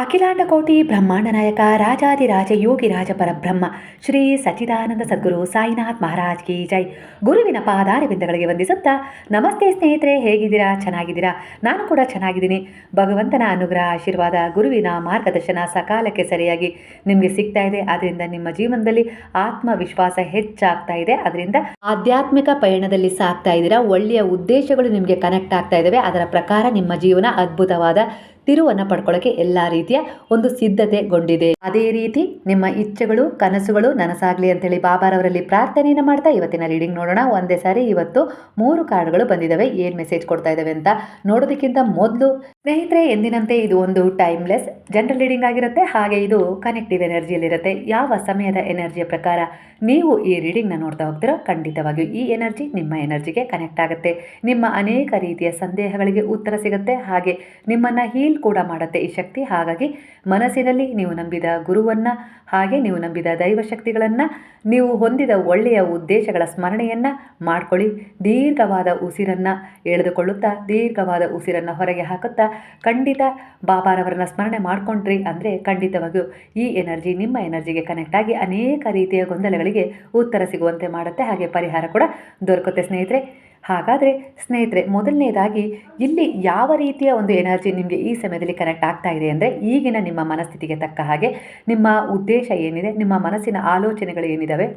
ಅಖಿಲಾಂಡ ಕೋಟಿ ಬ್ರಹ್ಮಾಂಡ ನಾಯಕ ರಾಜಾದಿರಾಜ ಯೋಗಿ ರಾಜ ಪರಬ್ರಹ್ಮ, ಶ್ರೀ ಸಚ್ಚಿದಾನಂದ ಸದ್ಗುರು ಸಾಯಿನಾಥ್ ಮಹಾರಾಜ್ ಕಿ ಜೈ. ಗುರುವಿನ ಪಾದಾರವಿಂದಗಳಿಗೆ ವಂದಿಸುತ್ತಾ, ನಮಸ್ತೆ ಸ್ನೇಹಿತರೆ, ಹೇಗಿದ್ದೀರಾ? ಚೆನ್ನಾಗಿದ್ದೀರಾ? ನಾನು ಕೂಡ ಚೆನ್ನಾಗಿದ್ದೀನಿ. ಭಗವಂತನ ಅನುಗ್ರಹ, ಆಶೀರ್ವಾದ, ಗುರುವಿನ ಮಾರ್ಗದರ್ಶನ ಸಕಾಲಕ್ಕೆ ಸರಿಯಾಗಿ ನಿಮಗೆ ಸಿಗ್ತಾ ಇದೆ. ಅದರಿಂದ ನಿಮ್ಮ ಜೀವನದಲ್ಲಿ ಆತ್ಮವಿಶ್ವಾಸ ಹೆಚ್ಚಾಗ್ತಾ ಇದೆ. ಅದರಿಂದ ಆಧ್ಯಾತ್ಮಿಕ ಪಯಣದಲ್ಲಿ ಸಾಗ್ತಾ ಇದ್ದೀರಾ? ಒಳ್ಳೆಯ ಉದ್ದೇಶಗಳು ನಿಮಗೆ ಕನೆಕ್ಟ್ ಆಗ್ತಾ ಇದ್ದಾವೆ. ಅದರ ಪ್ರಕಾರ ನಿಮ್ಮ ಜೀವನ ಅದ್ಭುತವಾದ ತಿರುವನ್ನು ಪಡ್ಕೊಳ್ಳೋಕೆ ಎಲ್ಲ ರೀತಿಯ ಒಂದು ಸಿದ್ಧತೆಗೊಂಡಿದೆ ಅದೇ ರೀತಿ ನಿಮ್ಮ ಇಚ್ಛೆಗಳು, ಕನಸುಗಳು ನನಸಾಗ್ಲಿ ಅಂತೇಳಿ ಬಾಬಾರವರಲ್ಲಿ ಪ್ರಾರ್ಥನೆಯನ್ನು ಮಾಡ್ತಾ ಇವತ್ತಿನ ರೀಡಿಂಗ್ ನೋಡೋಣ. ಒಂದೇ ಸಾರಿ ಇವತ್ತು ಮೂರು ಕಾರ್ಡ್ಗಳು ಬಂದಿದ್ದಾವೆ ಏನು ಮೆಸೇಜ್ ಕೊಡ್ತಾ ಇದ್ದಾವೆ ಅಂತ ನೋಡೋದಕ್ಕಿಂತ ಮೊದಲು ಸ್ನೇಹಿತರೆ, ಎಂದಿನಂತೆ ಇದು ಒಂದು ಟೈಮ್ಲೆಸ್. ಜನರಲ್ ರೀಡಿಂಗ್ ಆಗಿರುತ್ತೆ, ಹಾಗೆ ಇದು ಕನೆಕ್ಟಿವ್ ಎನರ್ಜಿಯಲ್ಲಿರುತ್ತೆ. ಯಾವ ಸಮಯದ ಎನರ್ಜಿಯ ಪ್ರಕಾರ ನೀವು ಈ ರೀಡಿಂಗ್ನ ನೋಡ್ತಾ ಹೋಗ್ತೀರೋ, ಖಂಡಿತವಾಗಿಯೂ ಈ ಎನರ್ಜಿ ನಿಮ್ಮ ಎನರ್ಜಿಗೆ ಕನೆಕ್ಟ್ ಆಗುತ್ತೆ. ನಿಮ್ಮ ಅನೇಕ ರೀತಿಯ ಸಂದೇಹಗಳಿಗೆ ಉತ್ತರ ಸಿಗುತ್ತೆ, ಹಾಗೆ ನಿಮ್ಮನ್ನು ಹೀಲ್ ಕೂಡ ಮಾಡುತ್ತೆ ಈ ಶಕ್ತಿ. ಹಾಗಾಗಿ ಮನಸ್ಸಿನಲ್ಲಿ ನೀವು ನಂಬಿದ ಗುರುವನ್ನು, ಹಾಗೆ ನೀವು ನಂಬಿದ ದೈವ ಶಕ್ತಿಗಳನ್ನು, ನೀವು ಹೊಂದಿದ ಒಳ್ಳೆಯ ಉದ್ದೇಶಗಳ ಸ್ಮರಣೆಯನ್ನು ಮಾಡ್ಕೊಳ್ಳಿ. ದೀರ್ಘವಾದ ಉಸಿರನ್ನು ಎಳೆದುಕೊಳ್ಳುತ್ತಾ, ದೀರ್ಘವಾದ ಉಸಿರನ್ನು ಹೊರಗೆ ಹಾಕುತ್ತಾ ಖಂಡಿತ ಬಾಬಾರವರನ್ನ ಸ್ಮರಣೆ ಮಾಡ್ಕೊಂಡ್ರಿ ಅಂದರೆ ಖಂಡಿತವಾಗಿಯೂ ಈ ಎನರ್ಜಿ, ನಿಮ್ಮ ಎನರ್ಜಿಗೆ ಕನೆಕ್ಟ್ ಆಗಿ ಅನೇಕ ರೀತಿಯ ಗೊಂದಲಗಳಿಗೆ ಉತ್ತರ ಸಿಗುವಂತೆ ಮಾಡುತ್ತೆ. ಹಾಗೆ ಪರಿಹಾರ ಕೂಡ ದೊರಕುತ್ತೆ ಸ್ನೇಹಿತರೆ. ಹಾಗಾದರೆ ಸ್ನೇಹಿತರೆ, ಮೊದಲನೇದಾಗಿ ಇಲ್ಲಿ ಯಾವ ರೀತಿಯ ಒಂದು ಎನರ್ಜಿ ನಿಮಗೆ ಈ ಸಮಯದಲ್ಲಿ ಕನೆಕ್ಟ್ ಆಗ್ತಾ ಇದೆ ಅಂದರೆ ಈಗಿನ ನಿಮ್ಮ ಮನಸ್ಥಿತಿಗೆ ತಕ್ಕ ಹಾಗೆ ನಿಮ್ಮ ಉದ್ದೇಶ ಏನಿದೆ, ನಿಮ್ಮ ಮನಸ್ಸಿನ ಆಲೋಚನೆಗಳು ಏನಿದ್ದಾವೆ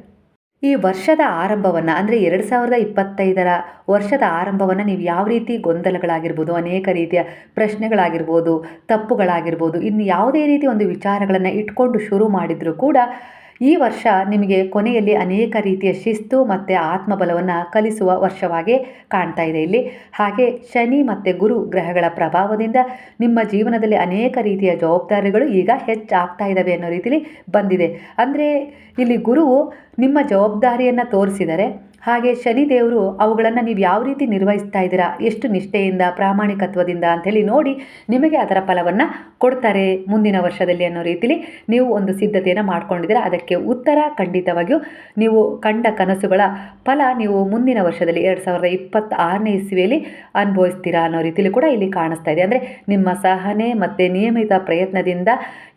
ಈ ವರ್ಷದ ಆರಂಭವನ್ನು, ಅಂದರೆ ಎರಡು ಸಾವಿರದ ಇಪ್ಪತ್ತೈದರ ವರ್ಷದ ಆರಂಭವನ್ನು ನೀವು ಯಾವ ರೀತಿ ಗೊಂದಲಗಳಾಗಿರ್ಬೋದು, ಅನೇಕ ರೀತಿಯ ಪ್ರಶ್ನೆಗಳಾಗಿರ್ಬೋದು, ತಪ್ಪುಗಳಾಗಿರ್ಬೋದು, ಇನ್ನು ಯಾವುದೇ ರೀತಿ ಒಂದು ವಿಚಾರಗಳನ್ನು ಇಟ್ಕೊಂಡು ಶುರು ಮಾಡಿದರೂ ಕೂಡ ಈ ವರ್ಷ ನಿಮಗೆ ಕೊನೆಯಲ್ಲಿ ಅನೇಕ ರೀತಿಯ ಶಿಸ್ತು ಮತ್ತು ಆತ್ಮಬಲವನ್ನು ಕಲಿಸುವ ವರ್ಷವಾಗಿ ಕಾಣ್ತಾ ಇದೆ ಇಲ್ಲಿ. ಹಾಗೆ ಶನಿ ಮತ್ತು ಗುರು ಗ್ರಹಗಳ ಪ್ರಭಾವದಿಂದ ನಿಮ್ಮ ಜೀವನದಲ್ಲಿ ಅನೇಕ ರೀತಿಯ ಜವಾಬ್ದಾರಿಗಳು ಈಗ ಹೆಚ್ಚಾಗ್ತಾ ಇದ್ದಾವೆ ಅನ್ನೋ ರೀತಿಯಲ್ಲಿ ಬಂದಿದೆ. ಅಂದರೆ ಇಲ್ಲಿ ಗುರುವು ನಿಮ್ಮ ಜವಾಬ್ದಾರಿಯನ್ನು ತೋರಿಸಿದರೆ ಹಾಗೆ ಶನಿದೇವರು ಅವುಗಳನ್ನು ನೀವು ಯಾವ ರೀತಿ ನಿರ್ವಹಿಸ್ತಾ ಇದ್ದೀರಾ, ಎಷ್ಟು ನಿಷ್ಠೆಯಿಂದ, ಪ್ರಾಮಾಣಿಕತ್ವದಿಂದ ಅಂಥೇಳಿ ನೋಡಿ ನಿಮಗೆ ಅದರ ಫಲವನ್ನು ಕೊಡ್ತಾರೆ ಮುಂದಿನ ವರ್ಷದಲ್ಲಿ ಅನ್ನೋ ರೀತಿಲಿ ನೀವು ಒಂದು ಸಿದ್ಧತೆಯನ್ನು ಮಾಡ್ಕೊಂಡಿದ್ದೀರಾ. ಅದಕ್ಕೆ ಉತ್ತರ ಖಂಡಿತವಾಗಿಯೂ ನೀವು ಕಂಡ ಕನಸುಗಳ ಫಲ ನೀವು ಮುಂದಿನ ವರ್ಷದಲ್ಲಿ ಎರಡು ಸಾವಿರದ ಇಪ್ಪತ್ತಾರನೇ ಇಸ್ವಿಯಲ್ಲಿ ಅನುಭವಿಸ್ತೀರಾ ಅನ್ನೋ ರೀತಿಲಿ ಕೂಡ ಇಲ್ಲಿ ಕಾಣಿಸ್ತಾ ಇದೆ. ಅಂದರೆ ನಿಮ್ಮ ಸಹನೆ ಮತ್ತು ನಿಯಮಿತ ಪ್ರಯತ್ನದಿಂದ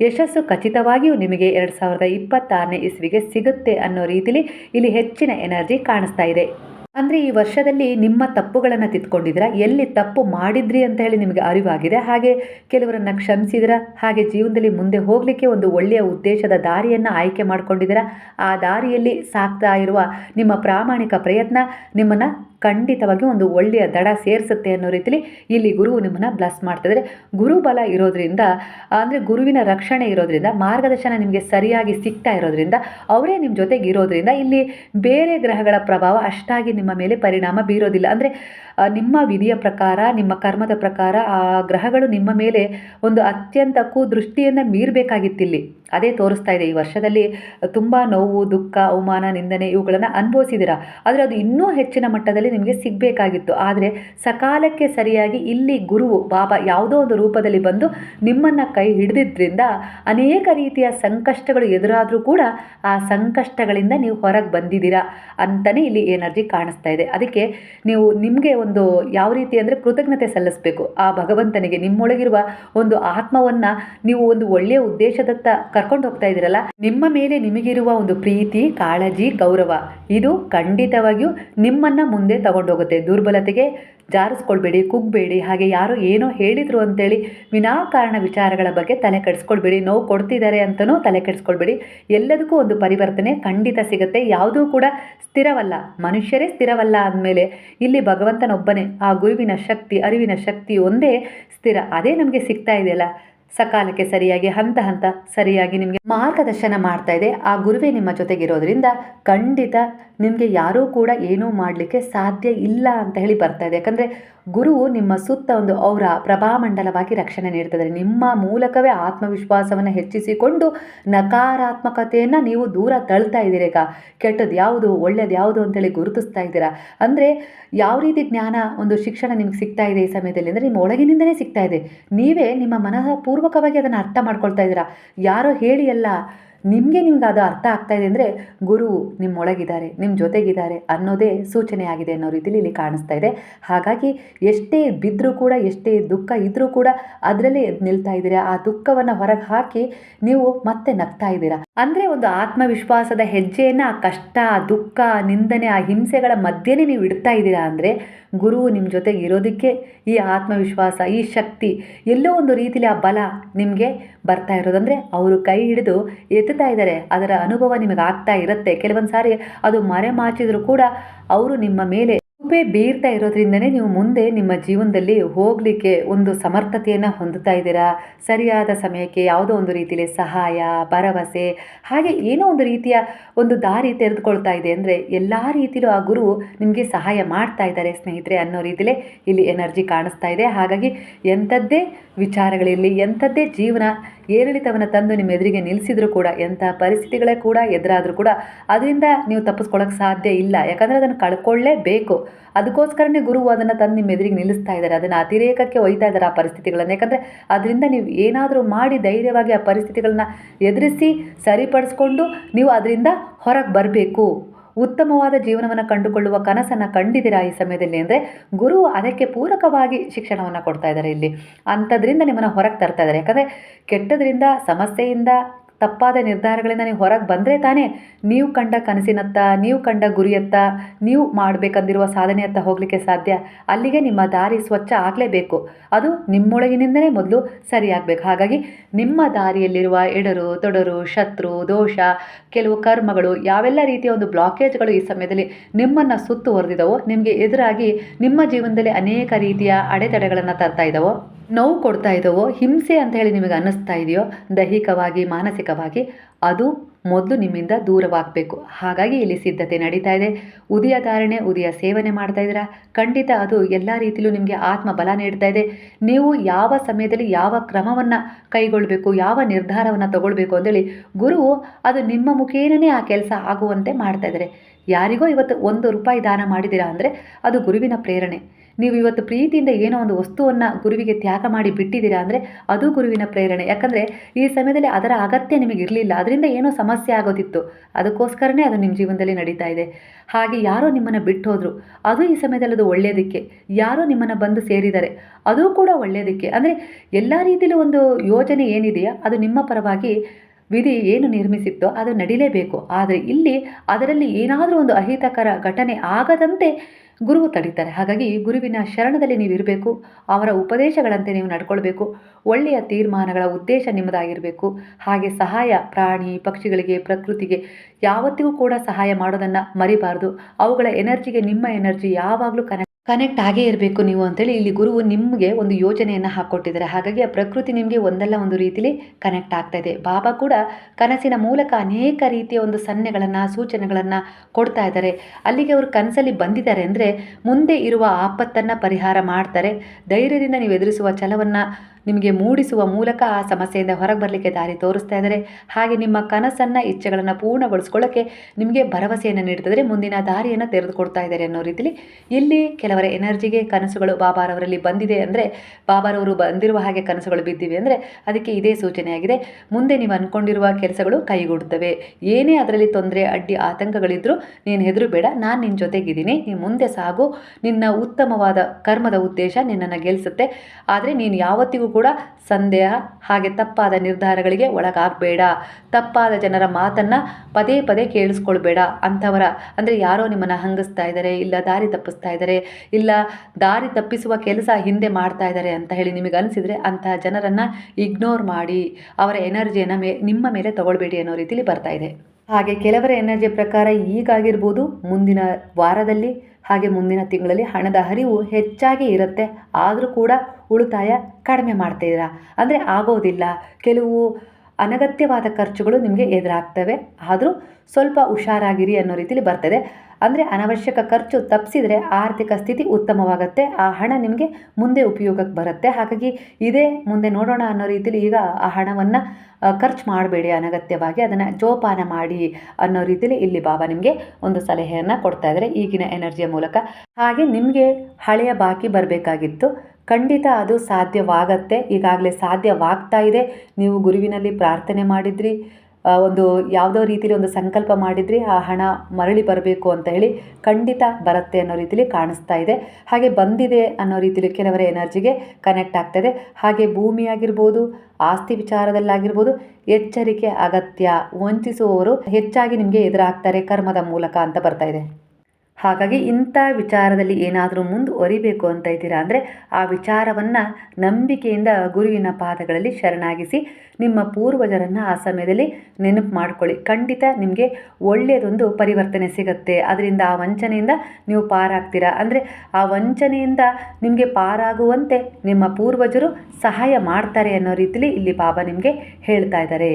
ಯಶಸ್ಸು ಖಚಿತವಾಗಿಯೂ ನಿಮಗೆ ಎರಡು ಸಾವಿರದ ಇಪ್ಪತ್ತಾರನೇ ಇಸ್ವಿಗೆ ಸಿಗುತ್ತೆ ಅನ್ನೋ ರೀತಿಲಿ ಇಲ್ಲಿ ಹೆಚ್ಚಿನ ಎನರ್ಜಿ ಕಾಣಿಸ್ತಾ ಇದೆ. ಅಂದರೆ ಈ ವರ್ಷದಲ್ಲಿ ನಿಮ್ಮ ತಪ್ಪುಗಳನ್ನು ತಿದ್ಕೊಂಡಿದ್ರ ಎಲ್ಲಿ ತಪ್ಪು ಮಾಡಿದ್ರಿ ಅಂತ ಹೇಳಿ ನಿಮಗೆ ಅರಿವಾಗಿದೆ? ಹಾಗೆ ಕೆಲವರನ್ನು ಕ್ಷಮಿಸಿದ್ರ? ಹಾಗೆ ಜೀವನದಲ್ಲಿ ಮುಂದೆ ಹೋಗಲಿಕ್ಕೆ ಒಂದು ಒಳ್ಳೆಯ ಉದ್ದೇಶದ ದಾರಿಯನ್ನು ಆಯ್ಕೆ ಮಾಡ್ಕೊಂಡಿದ್ದೀರಾ? ಆ ದಾರಿಯಲ್ಲಿ ಸಾಕ್ತಾ ಇರುವ ನಿಮ್ಮ ಪ್ರಾಮಾಣಿಕ ಪ್ರಯತ್ನ ನಿಮ್ಮನ್ನು ಖಂಡಿತವಾಗಿ ಒಂದು ಒಳ್ಳೆಯ ದಡ ಸೇರಿಸುತ್ತೆ ಅನ್ನೋ ರೀತಿಲಿ ಇಲ್ಲಿ ಗುರುವು ನಿಮ್ಮನ್ನು ಬ್ಲಸ್ ಮಾಡ್ತಿದ್ರೆ ಗುರುಬಲ ಇರೋದ್ರಿಂದ, ಅಂದರೆ ಗುರುವಿನ ರಕ್ಷಣೆ ಇರೋದ್ರಿಂದ, ಮಾರ್ಗದರ್ಶನ ನಿಮಗೆ ಸರಿಯಾಗಿ ಸಿಗ್ತಾ ಇರೋದ್ರಿಂದ, ಅವರೇ ನಿಮ್ಮ ಜೊತೆಗೆ ಇರೋದ್ರಿಂದ, ಇಲ್ಲಿ ಬೇರೆ ಗ್ರಹಗಳ ಪ್ರಭಾವ ಅಷ್ಟಾಗಿ ನಿಮ್ಮ ಮೇಲೆ ಪರಿಣಾಮ ಬೀರೋದಿಲ್ಲ. ಅಂದರೆ ನಿಮ್ಮ ವಿಧಿಯ ಪ್ರಕಾರ, ನಿಮ್ಮ ಕರ್ಮದ ಪ್ರಕಾರ ಆ ಗ್ರಹಗಳು ನಿಮ್ಮ ಮೇಲೆ ಒಂದು ಅತ್ಯಂತ ಕುದೃಷ್ಟಿಯನ್ನು ಮೀರಬೇಕಾಗಿತ್ತಿಲ್ಲಿ. ಅದೇ ತೋರಿಸ್ತಾ ಇದೆ, ಈ ವರ್ಷದಲ್ಲಿ ತುಂಬ ನೋವು, ದುಃಖ, ಅವಮಾನ, ನಿಂದನೆ ಇವುಗಳನ್ನು ಅನುಭವಿಸಿದ್ದೀರಾ? ಆದರೆ ಅದು ಇನ್ನೂ ಹೆಚ್ಚಿನ ಮಟ್ಟದಲ್ಲಿ ನಿಮಗೆ ಸಿಗಬೇಕಾಗಿತ್ತು. ಆದರೆ ಸಕಾಲಕ್ಕೆ ಸರಿಯಾಗಿ ಇಲ್ಲಿ ಗುರುವು, ಬಾಬಾ ಯಾವುದೋ ಒಂದು ರೂಪದಲ್ಲಿ ಬಂದು ನಿಮ್ಮನ್ನು ಕೈ ಹಿಡಿದಿದ್ದರಿಂದ ಅನೇಕ ರೀತಿಯ ಸಂಕಷ್ಟಗಳು ಎದುರಾದರೂ ಕೂಡ ಆ ಸಂಕಷ್ಟಗಳಿಂದ ನೀವು ಹೊರಗೆ ಬಂದಿದ್ದೀರಾ ಅಂತಲೇ ಇಲ್ಲಿ ಎನರ್ಜಿ ಕಾಣಿಸ್ತಾ ಇದೆ. ಅದಕ್ಕೆ ನೀವು ನಿಮಗೆ ಒಂದು ಯಾವ ರೀತಿ ಅಂದರೆ ಕೃತಜ್ಞತೆ ಸಲ್ಲಿಸಬೇಕು. ಆ ಭಗವಂತನಿಗೆ ನಿಮ್ಮೊಳಗಿರುವ ಒಂದು ಆತ್ಮವನ್ನು ನೀವು ಒಂದು ಒಳ್ಳೆಯ ಉದ್ದೇಶದತ್ತ ಕರ್ಕೊಂಡು ಹೋಗ್ತಾ ಇದ್ದೀರಲ್ಲ, ನಿಮ್ಮ ಮೇಲೆ ನಿಮಗಿರುವ ಒಂದು ಪ್ರೀತಿ, ಕಾಳಜಿ, ಗೌರವ, ಇದು ಖಂಡಿತವಾಗಿಯೂ ನಿಮ್ಮನ್ನು ಮುಂದೆ ತಗೊಂಡೋಗುತ್ತೆ. ದುರ್ಬಲತೆಗೆ ಜಾರಿಸ್ಕೊಳ್ಬೇಡಿ, ಕುಗ್ಬೇಡಿ, ಹಾಗೆ ಯಾರೋ ಏನೋ ಹೇಳಿದರು ಅಂತೇಳಿ ವಿನಾಕಾರಣ ವಿಚಾರಗಳ ಬಗ್ಗೆ ತಲೆ ಕೆಡಿಸ್ಕೊಳ್ಬೇಡಿ, ನೋವು ಕೊಡ್ತಿದ್ದಾರೆ ಅಂತಲೂ ತಲೆ ಕೆಡಿಸ್ಕೊಳ್ಬೇಡಿ. ಎಲ್ಲದಕ್ಕೂ ಒಂದು ಪರಿವರ್ತನೆ ಖಂಡಿತ ಸಿಗುತ್ತೆ. ಯಾವುದೂ ಕೂಡ ಸ್ಥಿರವಲ್ಲ, ಮನುಷ್ಯರೇ ಸ್ಥಿರವಲ್ಲ ಅಂದಮೇಲೆ ಇಲ್ಲಿ ಭಗವಂತನೊಬ್ಬನೇ, ಆ ಗುರುವಿನ ಶಕ್ತಿ, ಅರಿವಿನ ಶಕ್ತಿ ಒಂದೇ ಸ್ಥಿರ. ಅದೇ ನಮಗೆ ಸಿಗ್ತಾ ಇದೆಯಲ್ಲ ಸಕಾಲಕ್ಕೆ ಸರಿಯಾಗಿ ಹಂತ ಹಂತ ಸರಿಯಾಗಿ ನಿಮಗೆ ಮಾರ್ಗದರ್ಶನ ಮಾಡ್ತಾ ಇದೆ. ಆ ಗುರುವೇ ನಿಮ್ಮ ಜೊತೆಗಿರೋದ್ರಿಂದ ಖಂಡಿತ ನಿಮಗೆ ಯಾರೂ ಕೂಡ ಏನೂ ಮಾಡಲಿಕ್ಕೆ ಸಾಧ್ಯ ಇಲ್ಲ ಅಂತ ಹೇಳಿ ಬರ್ತಾ ಇದೆ. ಯಾಕಂದರೆ ಗುರುವು ನಿಮ್ಮ ಸುತ್ತ ಒಂದು ಅವರ ಪ್ರಭಾಮಂಡಲವಾಗಿ ರಕ್ಷಣೆ ನೀಡ್ತಿದ್ದಾರೆ. ನಿಮ್ಮ ಮೂಲಕವೇ ಆತ್ಮವಿಶ್ವಾಸವನ್ನು ಹೆಚ್ಚಿಸಿಕೊಂಡು ನಕಾರಾತ್ಮಕತೆಯನ್ನು ನೀವು ದೂರ ತಳ್ತಾ ಇದ್ದೀರಿ. ಈಗ ಕೆಟ್ಟದ್ದು ಯಾವುದು, ಒಳ್ಳೇದು ಯಾವುದು ಅಂತೇಳಿ ಗುರುತಿಸ್ತಾ ಇದ್ದೀರಾ? ಅಂದರೆ ಯಾವ ರೀತಿ ಜ್ಞಾನ ಒಂದು ಶಿಕ್ಷಣ ನಿಮ್ಗೆ ಸಿಗ್ತಾ ಇದೆ ಈ ಸಮಯದಲ್ಲಿ? ಅಂದರೆ ನಿಮ್ಮ ಒಳಗಿನಿಂದಲೇ ಸಿಗ್ತಾ ಇದೆ. ನೀವೇ ನಿಮ್ಮ ಮನಃಪೂರ್ವಕವಾಗಿ ಅದನ್ನು ಅರ್ಥ ಮಾಡ್ಕೊಳ್ತಾ ಇದ್ದೀರಾ? ಯಾರೋ ಹೇಳಿ ಅಲ್ಲ ನಿಮಗೆ ನಿಮ್ಗೆ ಅದು ಅರ್ಥ ಆಗ್ತಾ ಇದೆ ಅಂದರೆ ಗುರು ನಿಮ್ಮೊಳಗಿದ್ದಾರೆ ನಿಮ್ಮ ಜೊತೆಗಿದ್ದಾರೆ ಅನ್ನೋದೇ ಸೂಚನೆ ಆಗಿದೆ ಅನ್ನೋ ರೀತಿಲಿ ಇಲ್ಲಿ ಕಾಣಿಸ್ತಾ ಇದೆ. ಹಾಗಾಗಿ ಎಷ್ಟೇ ಬಿದ್ದರೂ ಕೂಡ, ಎಷ್ಟೇ ದುಃಖ ಇದ್ದರೂ ಕೂಡ ಅದರಲ್ಲಿ ನಿಲ್ತಾ ಇದ್ದೀರಾ? ಆ ದುಃಖವನ್ನು ಹೊರಗೆ ಹಾಕಿ ನೀವು ಮತ್ತೆ ನಗ್ತಾ ಇದ್ದೀರಾ? ಅಂದರೆ ಒಂದು ಆತ್ಮವಿಶ್ವಾಸದ ಹೆಜ್ಜೆಯನ್ನು ಆ ಕಷ್ಟ, ದುಃಖ, ನಿಂದನೆ, ಆ ಹಿಂಸೆಗಳ ಮಧ್ಯೆನೇ ನೀವು ಇಡ್ತಾ ಇದ್ದೀರಾ ಅಂದರೆ ಗುರು ನಿಮ್ಮ ಜೊತೆಗೆ ಇರೋದಕ್ಕೆ ಈ ಆತ್ಮವಿಶ್ವಾಸ, ಈ ಶಕ್ತಿ ಎಲ್ಲೋ ಒಂದು ರೀತಿಲಿ ಆ ಬಲ ನಿಮಗೆ ಬರ್ತಾ ಇರೋದಂದರೆ ಅವರು ಕೈ ಹಿಡಿದು ಎತ್ತುತ್ತಾ ಇದ್ದಾರೆ ಅದರ ಅನುಭವ ನಿಮಗೆ ಆಗ್ತಾ ಇರುತ್ತೆ. ಕೆಲವೊಂದು ಸಾರಿ ಅದು ಮರೆಮಾಚಿದ್ರು ಕೂಡ ಅವರು ನಿಮ್ಮ ಮೇಲೆ ಕೃಪೆ ಬೀರ್ತಾ ಇರೋದ್ರಿಂದನೇ ನೀವು ಮುಂದೆ ನಿಮ್ಮ ಜೀವನದಲ್ಲಿ ಹೋಗಲಿಕ್ಕೆ ಒಂದು ಸಮರ್ಥತೆಯನ್ನು ಹೊಂದುತ್ತಾ ಇದ್ದೀರಾ? ಸರಿಯಾದ ಸಮಯಕ್ಕೆ ಯಾವುದೋ ಒಂದು ರೀತಿಯಲ್ಲಿ ಸಹಾಯ, ಭರವಸೆ, ಹಾಗೆ ಏನೋ ಒಂದು ರೀತಿಯ ಒಂದು ದಾರಿ ತೆರೆದುಕೊಳ್ತಾ ಇದೆ ಅಂದರೆ ಎಲ್ಲ ರೀತಿಯಲ್ಲೂ ಆ ಗುರು ನಿಮಗೆ ಸಹಾಯ ಮಾಡ್ತಾ ಇದ್ದಾರೆ ಸ್ನೇಹಿತರೆ ಅನ್ನೋ ರೀತಿಯಲ್ಲೇ ಇಲ್ಲಿ ಎನರ್ಜಿ ಕಾಣಿಸ್ತಾ ಇದೆ. ಹಾಗಾಗಿ ಎಂಥದ್ದೇ ವಿಚಾರಗಳಿರಲಿ, ಎಂಥದ್ದೇ ಜೀವನ ಏರಿಳಿತವನ್ನು ತಂದು ನಿಮ್ಮ ಎದುರಿಗೆ ನಿಲ್ಲಿಸಿದ್ರು ಕೂಡ, ಎಂಥ ಪರಿಸ್ಥಿತಿಗಳೇ ಕೂಡ ಎದುರಾದರೂ ಕೂಡ, ಅದರಿಂದ ನೀವು ತಪ್ಪಿಸ್ಕೊಳ್ಳೋಕ್ಕೆ ಸಾಧ್ಯ ಇಲ್ಲ. ಯಾಕಂದರೆ ಅದನ್ನು ಕಳ್ಕೊಳ್ಳೇಬೇಕು. ಅದಕ್ಕೋಸ್ಕರನೇ ಗುರು ಅದನ್ನು ತಂದು ನಿಮ್ಮ ಎದುರಿಗೆ ನಿಲ್ಲಿಸ್ತಾ ಇದ್ದಾರೆ. ಅದನ್ನು ಅತಿರೇಕಕ್ಕೆ ಒಯ್ತಾ ಇದ್ದಾರೆ ಆ ಪರಿಸ್ಥಿತಿಗಳನ್ನು. ಯಾಕಂದರೆ ಅದರಿಂದ ನೀವು ಏನಾದರೂ ಮಾಡಿ ಧೈರ್ಯವಾಗಿ ಆ ಪರಿಸ್ಥಿತಿಗಳನ್ನ ಎದುರಿಸಿ ಸರಿಪಡಿಸ್ಕೊಂಡು ನೀವು ಅದರಿಂದ ಹೊರಗೆ ಬರಬೇಕು. ಉತ್ತಮವಾದ ಜೀವನವನ್ನು ಕಂಡುಕೊಳ್ಳುವ ಕನಸನ್ನು ಕಂಡಿದ್ದೀರಾ ಈ ಸಮಯದಲ್ಲಿ ಅಂದರೆ ಗುರು ಅದಕ್ಕೆ ಪೂರಕವಾಗಿ ಶಿಕ್ಷಣವನ್ನು ಕೊಡ್ತಾ ಇದ್ದಾರೆ ಇಲ್ಲಿ. ಅಂಥದ್ರಿಂದ ನಿಮ್ಮನ್ನು ಹೊರಗೆ ತರ್ತಾ ಇದ್ದಾರೆ. ಯಾಕಂದರೆ ಕೆಟ್ಟದ್ರಿಂದ, ಸಮಸ್ಯೆಯಿಂದ ತಪ್ಪಾದ ನಿರ್ಧಾರಗಳಿಂದ ನೀವು ಹೊರಗೆ ಬಂದರೆ ತಾನೇ ನೀವು ಕಂಡ ಕನಸಿನತ್ತ, ನೀವು ಕಂಡ ಗುರಿಯತ್ತ, ನೀವು ಮಾಡಬೇಕಂದಿರುವ ಸಾಧನೆಯತ್ತ ಹೋಗಲಿಕ್ಕೆ ಸಾಧ್ಯ. ಅಲ್ಲಿಗೆ ನಿಮ್ಮ ದಾರಿ ಸ್ವಚ್ಛ ಆಗಲೇಬೇಕು. ಅದು ನಿಮ್ಮೊಳಗಿನಿಂದಲೇ ಮೊದಲು ಸರಿಯಾಗಬೇಕು. ಹಾಗಾಗಿ ನಿಮ್ಮ ದಾರಿಯಲ್ಲಿರುವ ಎಡರು, ತೊಡರು, ಶತ್ರು, ದೋಷ, ಕೆಲವು ಕರ್ಮಗಳು, ಯಾವೆಲ್ಲ ರೀತಿಯ ಒಂದು ಬ್ಲಾಕೇಜ್ಗಳು ಈ ಸಮಯದಲ್ಲಿ ನಿಮ್ಮನ್ನು ಸುತ್ತುವರೆದಿದವೋ ನಿಮಗೆ ಎದುರಾಗಿ ನಿಮ್ಮ ಜೀವನದಲ್ಲಿ ಅನೇಕ ರೀತಿಯ ಅಡೆತಡೆಗಳನ್ನು ತರ್ತಾ ಇದ್ದಾವೋ ನೋವು ಕೊಡ್ತಾ ಇದ್ದವೋ ಹಿಂಸೆ ಅಂತ ಹೇಳಿ ನಿಮಗೆ ಅನ್ನಿಸ್ತಾ ಇದೆಯೋ, ದೈಹಿಕವಾಗಿ ಮಾನಸಿಕವಾಗಿ ಅದು ಮೊದಲು ನಿಮ್ಮಿಂದ ದೂರವಾಗಬೇಕು. ಹಾಗಾಗಿ ಇಲ್ಲಿ ಸಿದ್ಧತೆ ನಡೀತಾ ಇದೆ. ಉದಯ ಧಾರಣೆ, ಉದಯ ಸೇವನೆ ಮಾಡ್ತಾ ಇದ್ದೀರಾ? ಖಂಡಿತ ಅದು ಎಲ್ಲ ರೀತಿಯಲ್ಲೂ ನಿಮಗೆ ಆತ್ಮ ಬಲ ನೀಡ್ತಾ ಇದೆ. ನೀವು ಯಾವ ಸಮಯದಲ್ಲಿ ಯಾವ ಕ್ರಮವನ್ನು ಕೈಗೊಳ್ಳಬೇಕು ಯಾವ ನಿರ್ಧಾರವನ್ನು ತಗೊಳ್ಬೇಕು ಅಂತೇಳಿ ಗುರು ಅದು ನಿಮ್ಮ ಮುಖೇನೇ ಆ ಕೆಲಸ ಆಗುವಂತೆ ಮಾಡ್ತಾ ಇದ್ದಾರೆ. ಯಾರಿಗೋ ಇವತ್ತು ಒಂದು ರೂಪಾಯಿ ದಾನ ಮಾಡಿದ್ದೀರಾ ಅಂದರೆ ಅದು ಗುರುವಿನ ಪ್ರೇರಣೆ. ನೀವು ಇವತ್ತು ಪ್ರೀತಿಯಿಂದ ಏನೋ ಒಂದು ವಸ್ತುವನ್ನು ಗುರುವಿಗೆ ತ್ಯಾಗ ಮಾಡಿ ಬಿಟ್ಟಿದ್ದೀರಾ ಅಂದರೆ ಅದು ಗುರುವಿನ ಪ್ರೇರಣೆ. ಯಾಕಂದರೆ ಈ ಸಮಯದಲ್ಲಿ ಅದರ ಅಗತ್ಯ ನಿಮಗೆ ಇರಲಿಲ್ಲ. ಅದರಿಂದ ಏನೋ ಸಮಸ್ಯೆ ಆಗೋದಿತ್ತು. ಅದಕ್ಕೋಸ್ಕರನೇ ಅದು ನಿಮ್ಮ ಜೀವನದಲ್ಲಿ ನಡೀತಾ ಇದೆ. ಹಾಗೆ ಯಾರೋ ನಿಮ್ಮನ್ನು ಬಿಟ್ಟು ಹೋದರು ಅದು ಈ ಸಮಯದಲ್ಲಿ ಅದು ಒಳ್ಳೆಯದಕ್ಕೆ ಯಾರೋ ನಿಮ್ಮನ್ನು ಬಂದು ಸೇರಿದ್ದಾರೆ, ಅದು ಕೂಡ ಒಳ್ಳೆಯದಕ್ಕೆ ಅಂದರೆ ಎಲ್ಲ ರೀತಿಯಲ್ಲೂ ಒಂದು ಯೋಜನೆ ಏನಿದೆಯಾ, ಅದು ನಿಮ್ಮ ಪರವಾಗಿ ವಿಧಿ ಏನು ನಿರ್ಮಿಸಿತ್ತೋ ಅದು ನಡೀಲೇಬೇಕು. ಆದರೆ ಇಲ್ಲಿ ಅದರಲ್ಲಿ ಏನಾದರೂ ಒಂದು ಅಹಿತಕರ ಘಟನೆ ಆಗದಂತೆ ಗುರು ತಡೀತಾರೆ. ಹಾಗಾಗಿ ಗುರುವಿನ ಶರಣದಲ್ಲಿ ನೀವು ಇರಬೇಕು. ಅವರ ಉಪದೇಶಗಳಂತೆ ನೀವು ನಡ್ಕೊಳ್ಬೇಕು. ಒಳ್ಳೆಯ ತೀರ್ಮಾನಗಳ ಉದ್ದೇಶ ನಿಮ್ಮದಾಗಿರಬೇಕು. ಹಾಗೆ ಸಹಾಯ, ಪ್ರಾಣಿ, ಪಕ್ಷಿಗಳಿಗೆ, ಪ್ರಕೃತಿಗೆ ಯಾವತ್ತಿಗೂ ಕೂಡ ಸಹಾಯ ಮಾಡೋದನ್ನು ಮರಿಬಾರ್ದು. ಅವುಗಳ ಎನರ್ಜಿಗೆ ನಿಮ್ಮ ಎನರ್ಜಿ ಯಾವಾಗಲೂ ಕನೆಕ್ಟ್ ಕನೆಕ್ಟ್ ಆಗೇ ಇರಬೇಕು ನೀವು ಅಂತೇಳಿ ಇಲ್ಲಿ ಗುರುವು ನಿಮಗೆ ಒಂದು ಯೋಜನೆಯನ್ನು ಹಾಕ್ಕೊಟ್ಟಿದ್ದಾರೆ ಹಾಗಾಗಿ ಆ ಪ್ರಕೃತಿ ನಿಮಗೆ ಒಂದಲ್ಲ ಒಂದು ರೀತಿಲಿ ಕನೆಕ್ಟ್ ಆಗ್ತಾ ಇದೆ. ಬಾಬಾ ಕೂಡ ಕನಸಿನ ಮೂಲಕ ಅನೇಕ ರೀತಿಯ ಒಂದು ಸನ್ನೆಗಳನ್ನು, ಸೂಚನೆಗಳನ್ನು ಕೊಡ್ತಾ ಇದ್ದಾರೆ. ಅಲ್ಲಿಗೆ ಅವರು ಕನಸಲ್ಲಿ ಬಂದಿದ್ದಾರೆ ಅಂದರೆ ಮುಂದೆ ಇರುವ ಆಪತ್ತನ್ನು ಪರಿಹಾರ ಮಾಡ್ತಾರೆ. ಧೈರ್ಯದಿಂದ ನೀವು ಎದುರಿಸುವ ಛಲವನ್ನು ನಿಮಗೆ ಮೂಡಿಸುವ ಮೂಲಕ ಆ ಸಮಸ್ಯೆಯಿಂದ ಹೊರಗೆ ಬರಲಿಕ್ಕೆ ದಾರಿ ತೋರಿಸ್ತಾ ಇದ್ದಾರೆ. ಹಾಗೆ ನಿಮ್ಮ ಕನಸನ್ನು, ಇಚ್ಛೆಗಳನ್ನು ಪೂರ್ಣಗೊಳಿಸ್ಕೊಳ್ಳೋಕ್ಕೆ ನಿಮಗೆ ಭರವಸೆಯನ್ನು ನೀಡ್ತಿದ್ರೆ ಮುಂದಿನ ದಾರಿಯನ್ನು ತೆರೆದುಕೊಡ್ತಾ ಇದ್ದಾರೆ ಅನ್ನೋ ರೀತಿಲಿ ಇಲ್ಲಿ ಕೆಲವರ ಎನರ್ಜಿಗೆ ಕನಸುಗಳು ಬಾಬಾರವರಲ್ಲಿ ಬಂದಿದೆ ಅಂದರೆ, ಬಾಬಾರವರು ಬಂದಿರುವ ಹಾಗೆ ಕನಸುಗಳು ಬಿದ್ದಿವೆ ಅಂದರೆ ಅದಕ್ಕೆ ಇದೇ ಸೂಚನೆಯಾಗಿದೆ. ಮುಂದೆ ನೀವು ಅಂದ್ಕೊಂಡಿರುವ ಕೆಲಸಗಳು ಕೈಗೂಡುತ್ತವೆ ಏನೇ ಅದರಲ್ಲಿ ತೊಂದರೆ, ಅಡ್ಡಿ ಆತಂಕಗಳಿದ್ದರೂ ನೀನು ಹೆದರು ಬೇಡ ನಾನು ನಿನ್ನ ಜೊತೆಗಿದ್ದೀನಿ. ನೀನು ಮುಂದೆ ಸಾಗು. ನಿನ್ನ ಉತ್ತಮವಾದ ಕರ್ಮದ ಉದ್ದೇಶ ನಿನ್ನನ್ನು ಗೆಲ್ಲಿಸುತ್ತೆ ಆದರೆ ನೀನು ಯಾವತ್ತಿಗೂ ಕೂಡ ಸಂದೇಹ ಹಾಗೆ ತಪ್ಪಾದ ನಿರ್ಧಾರಗಳಿಗೆ ಒಳಗಾಗಬೇಡ. ತಪ್ಪಾದ ಜನರ ಮಾತನ್ನು ಪದೇ ಪದೇ ಕೇಳಿಸ್ಕೊಳ್ಬೇಡ. ಅಂಥವರ, ಅಂದರೆ ಯಾರೋ ನಿಮ್ಮನ್ನು ಹಂಗಿಸ್ತಾ ಇದ್ದಾರೆ ಇಲ್ಲ ದಾರಿ ತಪ್ಪಿಸ್ತಾ ಇದ್ದಾರೆ ಇಲ್ಲ ದಾರಿ ತಪ್ಪಿಸುವ ಕೆಲಸ ಹಿಂದೆ ಮಾಡ್ತಾ ಇದ್ದಾರೆ ಅಂತ ಹೇಳಿ ನಿಮಗೆ ಅನಿಸಿದರೆ ಅಂತಹ ಜನರನ್ನು ಇಗ್ನೋರ್ ಮಾಡಿ, ಅವರ ಎನರ್ಜಿಯನ್ನು ಮೇ, ನಿಮ್ಮ ಮೇಲೆ ತಗೊಳ್ಬೇಡಿ ಅನ್ನೋ ರೀತಿಲಿ ಬರ್ತಾ ಇದೆ. ಹಾಗೆ ಕೆಲವರ ಎನರ್ಜಿ ಪ್ರಕಾರ ಈಗಾಗಿರ್ಬೋದು ಮುಂದಿನ ವಾರದಲ್ಲಿ ಹಾಗೆ ಮುಂದಿನ ತಿಂಗಳಲ್ಲಿ ಹಣದ ಹರಿವು ಹೆಚ್ಚಾಗಿ ಇರುತ್ತೆ. ಆದರೂ ಕೂಡ ಉಳಿತಾಯ ಕಡಿಮೆ ಮಾಡ್ತಿದ್ದೀರಾ? ಅಂದರೆ ಆಗೋದಿಲ್ಲ. ಕೆಲವು ಅನಗತ್ಯವಾದ ಖರ್ಚುಗಳು ನಿಮಗೆ ಎದುರಾಗ್ತವೆ. ಆದರೂ ಸ್ವಲ್ಪ ಹುಷಾರಾಗಿರಿ ಅನ್ನೋ ರೀತಿಲಿ ಬರ್ತದೆ. ಅಂದರೆ ಅನವಶ್ಯಕ ಖರ್ಚು ತಪ್ಪಿಸಿದರೆ ಆರ್ಥಿಕ ಸ್ಥಿತಿ ಉತ್ತಮವಾಗುತ್ತೆ, ಆ ಹಣ ನಿಮಗೆ ಮುಂದೆ ಉಪಯೋಗಕ್ಕೆ ಬರುತ್ತೆ. ಹಾಗಾಗಿ ಇದೇ ಮುಂದೆ ನೋಡೋಣ ಅನ್ನೋ ರೀತಿಲಿ ಈಗ ಆ ಹಣವನ್ನು ಖರ್ಚು ಮಾಡಬೇಡಿ ಅನಗತ್ಯವಾಗಿ, ಅದನ್ನು ಜೋಪಾನ ಮಾಡಿ ಅನ್ನೋ ರೀತಿಲಿ ಇಲ್ಲಿ ಬಾಬಾ ನಿಮಗೆ ಒಂದು ಸಲಹೆಯನ್ನು ಕೊಡ್ತಾ ಇದ್ದಾರೆ ಈಗಿನ ಎನರ್ಜಿಯ ಮೂಲಕ. ಹಾಗೆ ನಿಮಗೆ ಹಳೆಯ ಬಾಕಿ ಬರಬೇಕಾಗಿತ್ತು. ಖಂಡಿತ ಅದು ಸಾಧ್ಯವಾಗತ್ತೆ. ಈಗಾಗಲೇ ಸಾಧ್ಯವಾಗ್ತಾ ಇದೆ. ನೀವು ಗುರುವಿನಲ್ಲಿ ಪ್ರಾರ್ಥನೆ ಮಾಡಿದ್ರಿ. ಒಂದು ಯಾವುದೋ ರೀತಿಲಿ ಒಂದು ಸಂಕಲ್ಪ ಮಾಡಿದರೆ ಆ ಹಣ ಮರಳಿ ಬರಬೇಕು ಅಂತ ಹೇಳಿ ಖಂಡಿತ ಬರುತ್ತೆ ಅನ್ನೋ ರೀತಿಲಿ ಕಾಣಿಸ್ತಾ ಇದೆ. ಹಾಗೆ ಬಂದಿದೆ ಅನ್ನೋ ರೀತಿಲಿ ಕೆಲವರ ಎನರ್ಜಿಗೆ ಕನೆಕ್ಟ್ ಆಗ್ತದೆ ಹಾಗೆ ಭೂಮಿ ಆಗಿರ್ಬೋದು, ಆಸ್ತಿ ವಿಚಾರದಲ್ಲಾಗಿರ್ಬೋದು, ಎಚ್ಚರಿಕೆ, ಅಗತ್ಯ ವಂಚಿಸುವವರು ಹೆಚ್ಚಾಗಿ ನಿಮಗೆ ಎದುರಾಗ್ತಾರೆ ಕರ್ಮದ ಮೂಲಕ ಅಂತ ಬರ್ತಾ ಇದೆ. ಹಾಗಾಗಿ ಇಂಥ ವಿಚಾರದಲ್ಲಿ ಏನಾದರೂ ಮುಂದುವರಿಬೇಕು ಅಂತ ಇದ್ದೀರಾ ಅಂದರೆ ಆ ವಿಚಾರವನ್ನು ನಂಬಿಕೆಯಿಂದ ಗುರುವಿನ ಪಾದಗಳಲ್ಲಿ ಶರಣಾಗಿಸಿ ನಿಮ್ಮ ಪೂರ್ವಜರನ್ನು ಆ ಸಮಯದಲ್ಲಿ ನೆನಪು ಮಾಡ್ಕೊಳ್ಳಿ. ಖಂಡಿತ ನಿಮಗೆ ಒಳ್ಳೆಯದೊಂದು ಪರಿವರ್ತನೆ ಸಿಗುತ್ತೆ. ಅದರಿಂದ ಆ ವಂಚನೆಯಿಂದ ನೀವು ಪಾರಾಗ್ತೀರಾ? ಅಂದರೆ ಆ ವಂಚನೆಯಿಂದ ನಿಮಗೆ ಪಾರಾಗುವಂತೆ ನಿಮ್ಮ ಪೂರ್ವಜರು ಸಹಾಯ ಮಾಡ್ತಾರೆ ಅನ್ನೋ ರೀತಿಲಿ ಇಲ್ಲಿ ಬಾಬಾ ನಿಮಗೆ ಹೇಳ್ತಾ ಇದ್ದಾರೆ.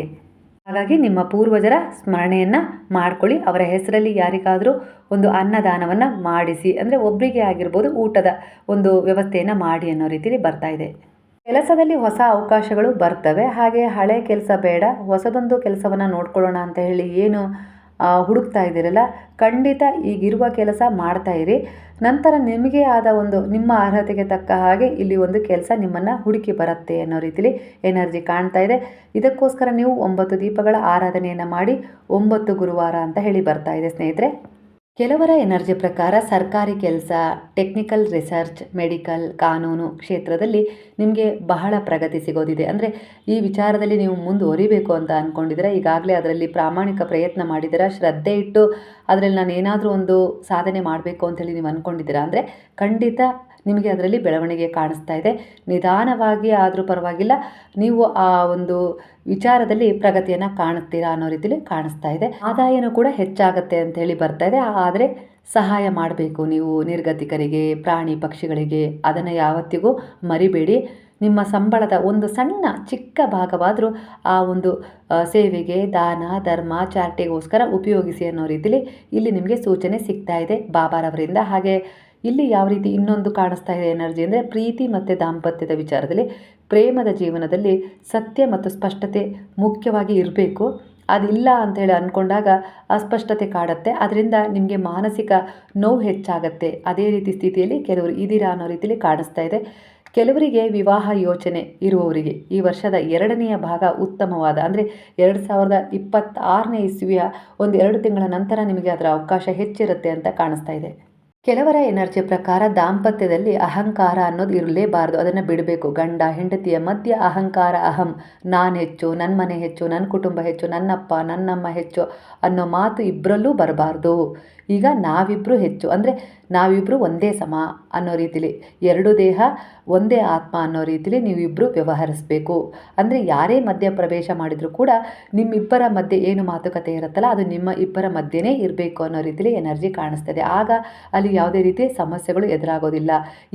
ಹಾಗಾಗಿ ನಿಮ್ಮ ಪೂರ್ವಜರ ಸ್ಮರಣೆಯನ್ನು ಮಾಡ್ಕೊಳ್ಳಿ. ಅವರ ಹೆಸರಲ್ಲಿ ಯಾರಿಗಾದರೂ ಒಂದು ಅನ್ನದಾನವನ್ನು ಮಾಡಿಸಿ, ಅಂದರೆ ಒಬ್ಬರಿಗೆ ಆಗಿರ್ಬೋದು ಊಟದ ಒಂದು ವ್ಯವಸ್ಥೆಯನ್ನು ಮಾಡಿ ಅನ್ನೋ ರೀತಿಯಲ್ಲಿ ಬರ್ತಾ ಇದೆ. ಕೆಲಸದಲ್ಲಿ ಹೊಸ ಅವಕಾಶಗಳು ಬರ್ತವೆ. ಹಾಗೆ ಹಳೆ ಕೆಲಸ ಬೇಡ, ಹೊಸದೊಂದು ಕೆಲಸವನ್ನು ನೋಡ್ಕೊಳ್ಳೋಣ ಅಂತ ಹೇಳಿ ಏನು ಹುಡುಕ್ತಾ ಇದ್ದೀರಲ್ಲ, ಖಂಡಿತ ಈಗಿರುವ ಕೆಲಸ ಮಾಡ್ತಾ ಇರಿ. ನಂತರ ನಿಮಗೆ ಆದ ಒಂದು, ನಿಮ್ಮ ಅರ್ಹತೆಗೆ ತಕ್ಕ ಹಾಗೆ ಇಲ್ಲಿ ಒಂದು ಕೆಲಸ ನಿಮ್ಮನ್ನು ಹುಡುಕಿ ಬರುತ್ತೆ ಅನ್ನೋ ರೀತಿಲಿ ಎನರ್ಜಿ ಕಾಣ್ತಾ ಇದೆ. ಇದಕ್ಕೋಸ್ಕರ ನೀವು ಒಂಬತ್ತು ದೀಪಗಳ ಆರಾಧನೆಯನ್ನು ಮಾಡಿ, ಒಂಬತ್ತು ಗುರುವಾರ ಅಂತ ಹೇಳಿ ಬರ್ತಾ ಇದೆ ಸ್ನೇಹಿತರೆ. ಕೆಲವರ ಎನರ್ಜಿ ಪ್ರಕಾರ ಸರ್ಕಾರಿ ಕೆಲಸ ಟೆಕ್ನಿಕಲ್ ರಿಸರ್ಚ್ ಮೆಡಿಕಲ್ ಕಾನೂನು ಕ್ಷೇತ್ರದಲ್ಲಿ ನಿಮಗೆ ಬಹಳ ಪ್ರಗತಿ ಸಿಗೋದಿದೆ. ಅಂದರೆ ಈ ವಿಚಾರದಲ್ಲಿ ನೀವು ಮುಂದುವರಿಬೇಕು ಅಂತ ಅಂದ್ಕೊಂಡಿದ್ದೀರಾ ಈಗಾಗಲೇ ಅದರಲ್ಲಿ ಪ್ರಾಮಾಣಿಕ ಪ್ರಯತ್ನ ಮಾಡಿದ್ದೀರಾ? ಶ್ರದ್ಧೆ ಇಟ್ಟು ಅದರಲ್ಲಿ ನಾನು ಏನಾದರೂ ಒಂದು ಸಾಧನೆ ಮಾಡಬೇಕು ಅಂತೇಳಿ ನೀವು ಅಂದ್ಕೊಂಡಿದ್ದೀರಾ ಅಂದರೆ ಖಂಡಿತ ನಿಮಗೆ ಅದರಲ್ಲಿ ಬೆಳವಣಿಗೆ ಕಾಣಿಸ್ತಾ ಇದೆ. ನಿಧಾನವಾಗಿ ಆದರೂ ಪರವಾಗಿಲ್ಲ, ನೀವು ಆ ಒಂದು ವಿಚಾರದಲ್ಲಿ ಪ್ರಗತಿಯನ್ನು ಕಾಣುತ್ತೀರಾ ಅನ್ನೋ ರೀತಿಯಲ್ಲಿ ಕಾಣಿಸ್ತಾ ಇದೆ. ಆದಾಯನೂ ಕೂಡ ಹೆಚ್ಚಾಗತ್ತೆ ಅಂತ ಹೇಳಿ ಬರ್ತಾ ಇದೆ. ಆದರೆ ಸಹಾಯ ಮಾಡಬೇಕು ನೀವು ನಿರ್ಗತಿಕರಿಗೆ, ಪ್ರಾಣಿ ಪಕ್ಷಿಗಳಿಗೆ, ಅದನ್ನು ಯಾವತ್ತಿಗೂ ಮರಿಬೇಡಿ. ನಿಮ್ಮ ಸಂಬಳದ ಒಂದು ಸಣ್ಣ ಚಿಕ್ಕ ಭಾಗವಾದರೂ ಆ ಒಂದು ಸೇವೆಗೆ ದಾನ, ಧರ್ಮ, ಚಾರಿಟಿಗೋಸ್ಕರ ಉಪಯೋಗಿಸಿ ಅನ್ನೋ ರೀತಿಯಲ್ಲಿ ಇಲ್ಲಿ ನಿಮಗೆ ಸೂಚನೆ ಸಿಗ್ತಾ ಇದೆ. ಬಾಬಾರವರಿಂದ ಹಾಗೆ ಇಲ್ಲಿ ಯಾವ ರೀತಿ ಇನ್ನೊಂದು ಕಾಣಿಸ್ತಾ ಇದೆ ಎನರ್ಜಿ ಅಂದರೆ ಪ್ರೀತಿ ಮತ್ತು ದಾಂಪತ್ಯದ ವಿಚಾರದಲ್ಲಿ ಪ್ರೇಮದ ಜೀವನದಲ್ಲಿ ಸತ್ಯ ಮತ್ತು ಸ್ಪಷ್ಟತೆ ಮುಖ್ಯವಾಗಿ ಇರಬೇಕು. ಅದಿಲ್ಲ ಅಂತೇಳಿ ಅಂದ್ಕೊಂಡಾಗ ಅಸ್ಪಷ್ಟತೆ ಕಾಡುತ್ತೆ. ಅದರಿಂದ ನಿಮಗೆ ಮಾನಸಿಕ ನೋವು ಹೆಚ್ಚಾಗತ್ತೆ. ಅದೇ ರೀತಿ ಸ್ಥಿತಿಯಲ್ಲಿ ಕೆಲವರು ಇದ್ದೀರಾ ಅನ್ನೋ ರೀತಿಯಲ್ಲಿ ಕಾಣಿಸ್ತಾ ಇದೆ. ಕೆಲವರಿಗೆ ವಿವಾಹ ಯೋಚನೆ ಇರುವವರಿಗೆ ಈ ವರ್ಷದ ಎರಡನೆಯ ಭಾಗ ಉತ್ತಮವಾದ ಅಂದರೆ ಎರಡು ಸಾವಿರದ ಇಪ್ಪತ್ತಾರನೇ ಇಸ್ವಿಯ ಒಂದು ಎರಡು ತಿಂಗಳ ನಂತರ ನಿಮಗೆ ಅದರ ಅವಕಾಶ ಹೆಚ್ಚಿರುತ್ತೆ ಅಂತ ಕಾಣಿಸ್ತಾ ಇದೆ. ಕೆಲವರ ಎನರ್ಜಿ ಪ್ರಕಾರ ದಾಂಪತ್ಯದಲ್ಲಿ ಅಹಂಕಾರ ಅನ್ನೋದು ಇರಲೇಬಾರ್ದು. ಅದನ್ನು ಬಿಡಬೇಕು. ಗಂಡ, ಹೆಂಡತಿಯ ಮಧ್ಯೆ ಅಹಂಕಾರ ಅಹಂ. ನಾನು ಹೆಚ್ಚು ನನ್ನ ಮನೆ ಹೆಚ್ಚು ನನ್ನ ಕುಟುಂಬ ಹೆಚ್ಚು, ನನ್ನಪ್ಪ, ನನ್ನಮ್ಮ ಹೆಚ್ಚು ಅನ್ನೋ ಮಾತು ಇಬ್ಬರಲ್ಲೂ ಬರಬಾರ್ದು. ಈಗ ನಾವಿಬ್ಬರು ಹೆಚ್ಚು. ಅಂದರೆ ನಾವಿಬ್ಬರು ಒಂದೇ ಸಮ ಅನ್ನೋ ರೀತಿಲಿ, ಎರಡು ದೇಹ, ಒಂದೇ ಆತ್ಮ ಅನ್ನೋ ರೀತಿಲಿ ನೀವಿಬ್ಬರು ವ್ಯವಹರಿಸಬೇಕು. ಅಂದರೆ ಯಾರೇ ಮಧ್ಯ ಪ್ರವೇಶ ಮಾಡಿದರೂ ಕೂಡ ನಿಮ್ಮಿಬ್ಬರ ಮಧ್ಯೆ ಏನು ಮಾತುಕತೆ ಇರುತ್ತಲ್ಲ, ಅದು ನಿಮ್ಮ ಇಬ್ಬರ ಮಧ್ಯೆನೇ ಇರಬೇಕು ಅನ್ನೋ ರೀತಿಲಿ ಎನರ್ಜಿ ಕಾಣಿಸ್ತದೆ. ಆಗ ಅಲ್ಲಿ ಯಾವುದೇ ರೀತಿ ಸಮಸ್ಯೆಗಳು ಎದುರಾಗೋದಿಲ್ಲ.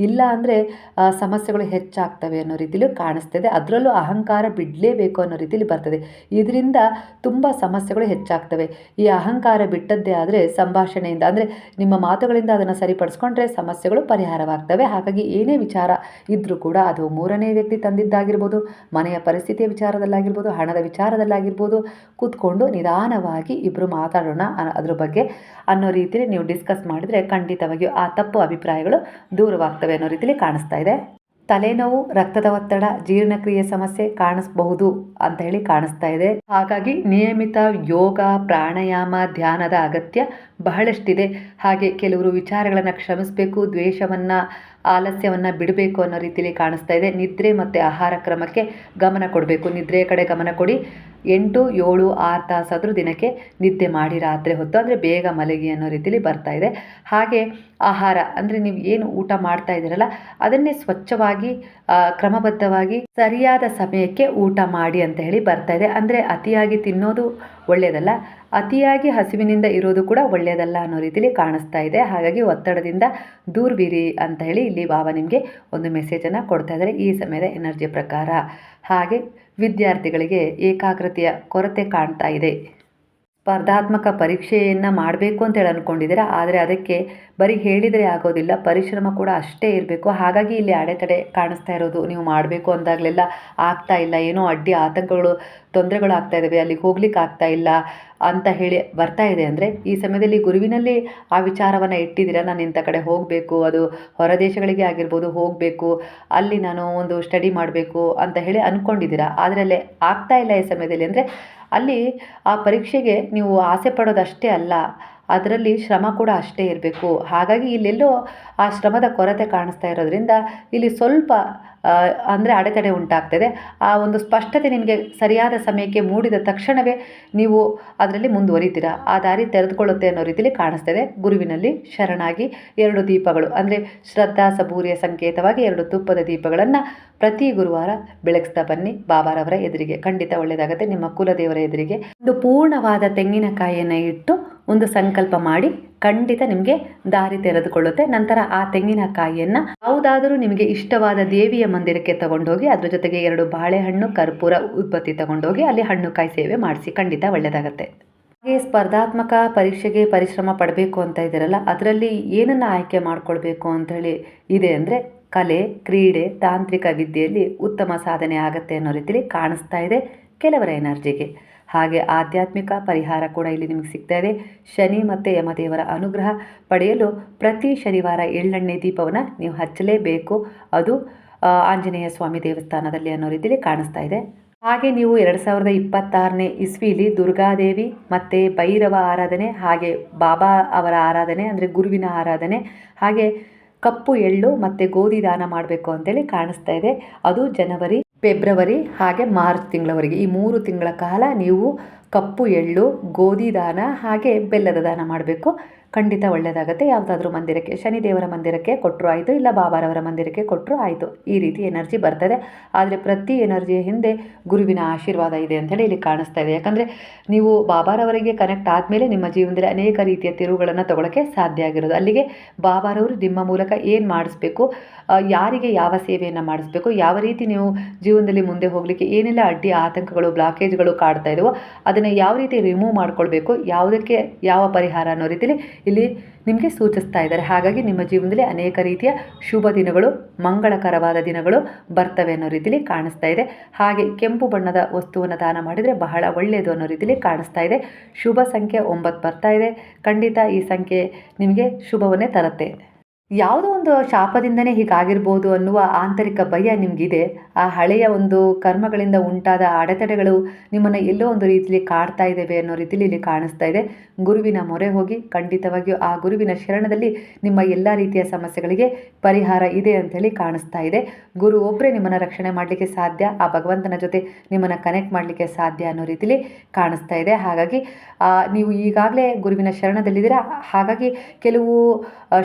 ಇಲ್ಲ ಅಂದರೆ ಸಮಸ್ಯೆಗಳು ಹೆಚ್ಚಾಗ್ತವೆ ಅನ್ನೋ ರೀತಿಲಿ ಕಾಣಿಸ್ತದೆ. ಅದರಲ್ಲೂ ಅಹಂಕಾರ ಬಿಡಲೇಬೇಕು ಅನ್ನೋ ರೀತಿಲಿ ಬರ್ತದೆ. ಇದರಿಂದ ತುಂಬ ಸಮಸ್ಯೆಗಳು ಹೆಚ್ಚಾಗ್ತವೆ. ಈ ಅಹಂಕಾರ ಬಿಟ್ಟದ್ದೇ ಆದರೆ ಸಂಭಾಷಣೆಯಿಂದ ಅಂದರೆ ನಿಮ್ಮ ಮಾತುಗಳಿಂದ ಅದನ್ನು ಸರಿಪಡಿಸ್ಕೊಂಡ್ರೆ ಸಮಸ್ಯೆಗಳು ಪರಿಹಾರವಾಗ್ತವೆ. ಹಾಗಾಗಿ ಏನೇ ವಿಚಾರ ಇದ್ದರೂ ಕೂಡ ಅದು ಮೂರನೇ ವ್ಯಕ್ತಿ ತಂದಿದ್ದಾಗಿರ್ಬೋದು, ಮನೆಯ ಪರಿಸ್ಥಿತಿಯ ವಿಚಾರದಲ್ಲಾಗಿರ್ಬೋದು, ಹಣದ ವಿಚಾರದಲ್ಲಾಗಿರ್ಬೋದು, ಕೂತ್ಕೊಂಡು ನಿಧಾನವಾಗಿ ಇಬ್ಬರು ಮಾತಾಡೋಣ ಅದ್ರ ಬಗ್ಗೆ ಅನ್ನೋ ರೀತಿಯಲ್ಲಿ ನೀವು ಡಿಸ್ಕಸ್ ಮಾಡಿದರೆ ಖಂಡಿತವಾಗಿಯೂ ಆ ತಪ್ಪು ಅಭಿಪ್ರಾಯಗಳು ದೂರವಾಗ್ತವೆ ಅನ್ನೋ ರೀತಿಯಲ್ಲಿ ಕಾಣಿಸ್ತಾ ಇದೆ. ತಲೆನೋವು, ರಕ್ತದ ಒತ್ತಡ, ಜೀರ್ಣಕ್ರಿಯೆ ಸಮಸ್ಯೆ ಕಾಣಿಸಬಹುದು ಅಂತ ಹೇಳಿ ಕಾಣಿಸ್ತಾ ಇದೆ. ಹಾಗಾಗಿ ನಿಯಮಿತ ಯೋಗ, ಪ್ರಾಣಾಯಾಮ, ಧ್ಯಾನದ ಅಗತ್ಯ ಬಹಳಷ್ಟಿದೆ. ಹಾಗೆ ಕೆಲವರು ವಿಚಾರಗಳನ್ನು ಕ್ಷಮಿಸಬೇಕು, ದ್ವೇಷವನ್ನು ಆಲಸ್ಯವನ್ನು ಬಿಡಬೇಕು ಅನ್ನೋ ರೀತಿಯಲ್ಲಿ ಕಾಣಿಸ್ತಾ ಇದೆ. ನಿದ್ರೆ ಮತ್ತು ಆಹಾರ ಕ್ರಮಕ್ಕೆ ಗಮನ ಕೊಡಬೇಕು. ನಿದ್ರೆಯ ಕಡೆ ಗಮನ ಕೊಡಿ. ಎಂಟು, ಏಳು, ಆರು ತಾಸಾದರೂ ದಿನಕ್ಕೆ ನಿದ್ದೆ ಮಾಡಿ ರಾತ್ರಿ ಹೊತ್ತು ಅಂದರೆ ಬೇಗ ಮಲಗಿ ಅನ್ನೋ ರೀತಿಯಲ್ಲಿ ಬರ್ತಾ ಇದೆ. ಹಾಗೆ ಆಹಾರ ಅಂದರೆ ನೀವು ಏನು ಊಟ ಮಾಡ್ತಾ ಇದ್ದೀರಲ್ಲ, ಅದನ್ನೇ ಸ್ವಚ್ಛವಾಗಿ ಕ್ರಮಬದ್ಧವಾಗಿ ಸರಿಯಾದ ಸಮಯಕ್ಕೆ ಊಟ ಮಾಡಿ ಅಂತ ಹೇಳಿ ಬರ್ತಾ ಇದೆ. ಅಂದರೆ ಅತಿಯಾಗಿ ತಿನ್ನೋದು ಒಳ್ಳೆಯದಲ್ಲ ಅತಿಯಾಗಿ ಹಸಿವಿನಿಂದ ಇರೋದು ಕೂಡ ಒಳ್ಳೆಯದಲ್ಲ ಅನ್ನೋ ರೀತಿಯಲ್ಲಿ ಕಾಣಿಸ್ತಾ ಇದೆ. ಹಾಗಾಗಿ ಒತ್ತಡದಿಂದ ದೂರ್ವಿರಿ ಅಂತ ಹೇಳಿ ಇಲ್ಲಿ ಬಾಬಾ ನಿಮಗೆ ಒಂದು ಮೆಸೇಜನ್ನು ಕೊಡ್ತಾ ಇದ್ದಾರೆ ಈ ಸಮಯದ ಎನರ್ಜಿ ಪ್ರಕಾರ. ಹಾಗೆ ವಿದ್ಯಾರ್ಥಿಗಳಿಗೆ ಏಕಾಗ್ರತೆಯ ಕೊರತೆ ಕಾಣ್ತಾ ಇದೆ. ಸ್ಪರ್ಧಾತ್ಮಕ ಪರೀಕ್ಷೆಯನ್ನು ಮಾಡಬೇಕು ಅಂತೇಳಿ ಅಂದ್ಕೊಂಡಿದ್ದೀರಾ ಆದರೆ ಅದಕ್ಕೆ ಬರೀ ಹೇಳಿದರೆ ಆಗೋದಿಲ್ಲ, ಪರಿಶ್ರಮ ಕೂಡ ಅಷ್ಟೇ ಇರಬೇಕು. ಹಾಗಾಗಿ ಇಲ್ಲಿ ಅಡೆತಡೆ ಕಾಣಿಸ್ತಾ ಇರೋದು, ನೀವು ಮಾಡಬೇಕು ಅಂದಾಗಲೆಲ್ಲ ಆಗ್ತಾ ಇಲ್ಲ. ಏನೋ ಅಡ್ಡಿ ಆತಂಕಗಳು ತೊಂದರೆಗಳು ಆಗ್ತಾ ಇದ್ದಾವೆ ಅಲ್ಲಿಗೆ ಹೋಗ್ಲಿಕ್ಕೆ ಆಗ್ತಾ ಇಲ್ಲ. ಅಂತ ಹೇಳಿ ಬರ್ತಾ ಇದೆ ಅಂದರೆ ಈ ಸಮಯದಲ್ಲಿ ಗುರುವಿನಲ್ಲಿ ಆ ವಿಚಾರವನ್ನು ಇಟ್ಟಿದ್ದೀರ? ನಾನು ಇಂಥ ಕಡೆ ಹೋಗಬೇಕು, ಅದು ಹೊರ ದೇಶಗಳಿಗೆ ಆಗಿರ್ಬೋದು ಹೋಗಬೇಕು, ಅಲ್ಲಿ ನಾನು ಒಂದು ಸ್ಟಡಿ ಮಾಡಬೇಕು ಅಂತ ಹೇಳಿ ಅಂದ್ಕೊಂಡಿದ್ದೀರಾ ಆದರೆ ಅಲ್ಲಿ ಆಗ್ತಾ ಇಲ್ಲ ಈ ಸಮಯದಲ್ಲಿ ಅಂದರೆ ಅಲ್ಲಿ ಆ ಪರೀಕ್ಷೆಗೆ ನೀವು ಆಸೆ ಪಡೋದಷ್ಟೇ ಅಲ್ಲ. ಅದರಲ್ಲಿ ಶ್ರಮ ಕೂಡ ಅಷ್ಟೇ ಇರಬೇಕು. ಹಾಗಾಗಿ ಇಲ್ಲೆಲ್ಲೋ ಆ ಶ್ರಮದ ಕೊರತೆ ಕಾಣಿಸ್ತಾ ಇರೋದ್ರಿಂದ ಇಲ್ಲಿ ಸ್ವಲ್ಪ ಅಂದರೆ ಅಡೆತಡೆ ಉಂಟಾಗ್ತದೆ. ಆ ಒಂದು ಸ್ಪಷ್ಟತೆ ನಿಮಗೆ ಸರಿಯಾದ ಸಮಯಕ್ಕೆ ಮೂಡಿದ ತಕ್ಷಣವೇ ನೀವು ಅದರಲ್ಲಿ ಮುಂದುವರಿತೀರಾ? ಆ ದಾರಿ ತೆರೆದುಕೊಳ್ಳುತ್ತೆ ಅನ್ನೋ ರೀತಿಯಲ್ಲಿ ಕಾಣಿಸ್ತದೆ. ಗುರುವಿನಲ್ಲಿ ಶರಣಾಗಿ ಎರಡು ದೀಪಗಳು, ಅಂದರೆ ಶ್ರದ್ಧಾ ಸಬೂರಿಯ ಸಂಕೇತವಾಗಿ ಎರಡು ತುಪ್ಪದ ದೀಪಗಳನ್ನು ಪ್ರತಿ ಗುರುವಾರ ಬೆಳಗಿಸ್ತಾ ಬನ್ನಿ. ಬಾಬಾರವರ ಎದುರಿಗೆ, ಖಂಡಿತ ಒಳ್ಳೆಯದಾಗುತ್ತೆ ನಿಮ್ಮ ಕುಲದೇವರ ಎದುರಿಗೆ ಒಂದು ಪೂರ್ಣವಾದ ತೆಂಗಿನಕಾಯಿಯನ್ನು ಇಟ್ಟು ಒಂದು ಸಂಕಲ್ಪ ಮಾಡಿ ಖಂಡಿತ ನಿಮಗೆ ದಾರಿ ತೆರೆದುಕೊಳ್ಳುತ್ತೆ. ನಂತರ ಆ ತೆಂಗಿನಕಾಯಿಯನ್ನು ಯಾವುದಾದರೂ ನಿಮಗೆ ಇಷ್ಟವಾದ ದೇವಿಯ ಮಂದಿರಕ್ಕೆ ತಗೊಂಡೋಗಿ, ಅದರ ಜೊತೆಗೆ ಎರಡು ಬಾಳೆಹಣ್ಣು ಕರ್ಪೂರ ಉತ್ಪತ್ತಿ ತಗೊಂಡೋಗಿ, ಅಲ್ಲಿ ಹಣ್ಣು ಕಾಯಿ ಸೇವೆ ಮಾಡಿಸಿ, ಖಂಡಿತ ಒಳ್ಳೆಯದಾಗತ್ತೆ. ಹಾಗೆ ಸ್ಪರ್ಧಾತ್ಮಕ ಪರೀಕ್ಷೆಗೆ ಪರಿಶ್ರಮ ಪಡಬೇಕು ಅಂತ ಇದ್ದೀರಲ್ಲ, ಅದರಲ್ಲಿ ಏನನ್ನು ಆಯ್ಕೆ ಮಾಡಿಕೊಳ್ಬೇಕು ಅಂಥೇಳಿ ಇದೆ ಅಂದರೆ ಕಲೆ, ಕ್ರೀಡೆ, ತಾಂತ್ರಿಕ ವಿದ್ಯೆಯಲ್ಲಿ ಉತ್ತಮ ಸಾಧನೆ ಆಗುತ್ತೆ ಅನ್ನೋ ರೀತಿಯಲ್ಲಿ ಕಾಣಿಸ್ತಾ ಇದೆ ಕೆಲವರ ಎನರ್ಜಿಗೆ. ಹಾಗೆ ಆಧ್ಯಾತ್ಮಿಕ ಪರಿಹಾರ ಕೂಡ ಇಲ್ಲಿ ನಿಮಗೆ ಸಿಗ್ತಾ ಇದೆ. ಶನಿ ಮತ್ತು ಯಮದೇವರ ಅನುಗ್ರಹ ಪಡೆಯಲು ಪ್ರತಿ ಶನಿವಾರ ಎಳ್ಳಣ್ಣೆ ದೀಪವನ್ನು ನೀವು ಹಚ್ಚಲೇಬೇಕು. ಅದು ಆಂಜನೇಯ ಸ್ವಾಮಿ ದೇವಸ್ಥಾನದಲ್ಲಿ ಅನ್ನೋ ರೀತಿಯಲ್ಲಿ ಕಾಣಿಸ್ತಾ ಇದೆ. ಹಾಗೆ ನೀವು ಎರಡು ಸಾವಿರದ ಇಪ್ಪತ್ತಾರನೇ ಇಸ್ವಿಲಿ ದುರ್ಗಾದೇವಿ ಮತ್ತು ಭೈರವ ಆರಾಧನೆ, ಹಾಗೆ ಬಾಬಾ ಅವರ ಆರಾಧನೆ, ಅಂದರೆ ಗುರುವಿನ ಆರಾಧನೆ, ಹಾಗೆ ಕಪ್ಪು ಎಳ್ಳು ಮತ್ತು ಗೋಧಿ ದಾನ ಮಾಡಬೇಕು ಅಂತೇಳಿ ಕಾಣಿಸ್ತಾ ಇದೆ. ಅದು ಜನವರಿ ಫೆಬ್ರವರಿ ಹಾಗೆ ಮಾರ್ಚ್ ತಿಂಗಳವರೆಗೆ. ಈ ಮೂರು ತಿಂಗಳ ಕಾಲ ನೀವು ಕಪ್ಪು, ಎಳ್ಳು, ಗೋಧಿ, ದಾನ ಹಾಗೆ ಬೆಲ್ಲದ ದಾನ ಮಾಡಬೇಕು. ಖಂಡಿತ ಒಳ್ಳೆಯದಾಗುತ್ತೆ ಯಾವುದಾದ್ರೂ ಮಂದಿರಕ್ಕೆ, ಶನಿದೇವರ ಮಂದಿರಕ್ಕೆ ಕೊಟ್ಟರು ಆಯಿತು, ಇಲ್ಲ ಬಾಬಾರವರ ಮಂದಿರಕ್ಕೆ ಕೊಟ್ಟರು ಆಯಿತು. ಈ ರೀತಿ ಎನರ್ಜಿ ಬರ್ತದೆ. ಆದರೆ ಪ್ರತಿ ಎನರ್ಜಿಯ ಹಿಂದೆ ಗುರುವಿನ ಆಶೀರ್ವಾದ ಇದೆ ಅಂತೇಳಿ ಇಲ್ಲಿ ಕಾಣಿಸ್ತಾ ಇದೆ. ಯಾಕಂದರೆ ನೀವು ಬಾಬಾರವರಿಗೆ ಕನೆಕ್ಟ್ ಆದಮೇಲೆ ನಿಮ್ಮ ಜೀವನದಲ್ಲಿ ಅನೇಕ ರೀತಿಯ ತಿರುವುಗಳನ್ನು ತಗೊಳ್ಳೋಕ್ಕೆ ಸಾಧ್ಯ ಆಗಿರೋದು. ಅಲ್ಲಿಗೆ ಬಾಬಾರವರು ನಿಮ್ಮ ಮೂಲಕ ಏನು ಮಾಡಿಸ್ಬೇಕು ಯಾರಿಗೆ ಯಾವ ಸೇವೆಯನ್ನು ಮಾಡಿಸ್ಬೇಕು, ಯಾವ ರೀತಿ ನೀವು ಜೀವನದಲ್ಲಿ ಮುಂದೆ ಹೋಗಲಿಕ್ಕೆ ಏನೆಲ್ಲ ಅಡ್ಡಿ ಆತಂಕಗಳು ಬ್ಲಾಕೇಜ್ಗಳು ಕಾಡ್ತಾ ಇದ್ದವೋ ಅದನ್ನು ಯಾವ ರೀತಿ ರಿಮೂವ್ ಮಾಡ್ಕೊಳ್ಬೇಕು, ಯಾವುದಕ್ಕೆ ಯಾವ ಪರಿಹಾರ ಅನ್ನೋ ರೀತಿಯಲ್ಲಿ ಇಲ್ಲಿ ನಿಮಗೆ ಸೂಚಿಸ್ತಾ ಇದ್ದಾರೆ. ಹಾಗಾಗಿ ನಿಮ್ಮ ಜೀವನದಲ್ಲಿ ಅನೇಕ ರೀತಿಯ ಶುಭ ದಿನಗಳು, ಮಂಗಳಕರವಾದ ದಿನಗಳು ಬರ್ತವೆ ಅನ್ನೋ ರೀತಿಯಲ್ಲಿ ಕಾಣಿಸ್ತಾ ಇದೆ. ಹಾಗೆ ಕೆಂಪು ಬಣ್ಣದ ವಸ್ತುವನ್ನು ದಾನ ಮಾಡಿದರೆ ಬಹಳ ಒಳ್ಳೆಯದು ಅನ್ನೋ ರೀತಿಯಲ್ಲಿ ಕಾಣಿಸ್ತಾ ಇದೆ. ಶುಭ ಸಂಖ್ಯೆ ಒಂಬತ್ತು ಬರ್ತಾ ಇದೆ. ಖಂಡಿತ ಈ ಸಂಖ್ಯೆ ನಿಮಗೆ ಶುಭವನ್ನೇ ತರುತ್ತೆ. ಯಾವುದೋ ಒಂದು ಶಾಪದಿಂದನೇ ಹೀಗಾಗಿರ್ಬೋದು ಅನ್ನುವ ಆಂತರಿಕ ಭಯ ನಿಮಗಿದೆ. ಆ ಹಳೆಯ ಒಂದು ಕರ್ಮಗಳಿಂದ ಉಂಟಾದ ಅಡೆತಡೆಗಳು ನಿಮ್ಮನ್ನು ಎಲ್ಲೋ ಒಂದು ರೀತಿಯಲ್ಲಿ ಕಾಡ್ತಾ ಇದ್ದೇವೆ ಅನ್ನೋ ರೀತಿಯಲ್ಲಿ ಇಲ್ಲಿ ಕಾಣಿಸ್ತಾ ಇದೆ. ಗುರುವಿನ ಮೊರೆ ಹೋಗಿ ಖಂಡಿತವಾಗಿಯೂ ಆ ಗುರುವಿನ ಶರಣದಲ್ಲಿ ನಿಮ್ಮ ಎಲ್ಲ ರೀತಿಯ ಸಮಸ್ಯೆಗಳಿಗೆ ಪರಿಹಾರ ಇದೆ ಅಂಥೇಳಿ ಕಾಣಿಸ್ತಾ ಇದೆ. ಗುರು ಒಬ್ಬರೇ ನಿಮ್ಮನ್ನು ರಕ್ಷಣೆ ಮಾಡಲಿಕ್ಕೆ ಸಾಧ್ಯ, ಆ ಭಗವಂತನ ಜೊತೆ ನಿಮ್ಮನ್ನು ಕನೆಕ್ಟ್ ಮಾಡಲಿಕ್ಕೆ ಸಾಧ್ಯ ಅನ್ನೋ ರೀತಿಯಲ್ಲಿ ಕಾಣಿಸ್ತಾ ಇದೆ. ಹಾಗಾಗಿ ನೀವು ಈಗಾಗಲೇ ಗುರುವಿನ ಶರಣದಲ್ಲಿದ್ದೀರಾ? ಹಾಗಾಗಿ ಕೆಲವು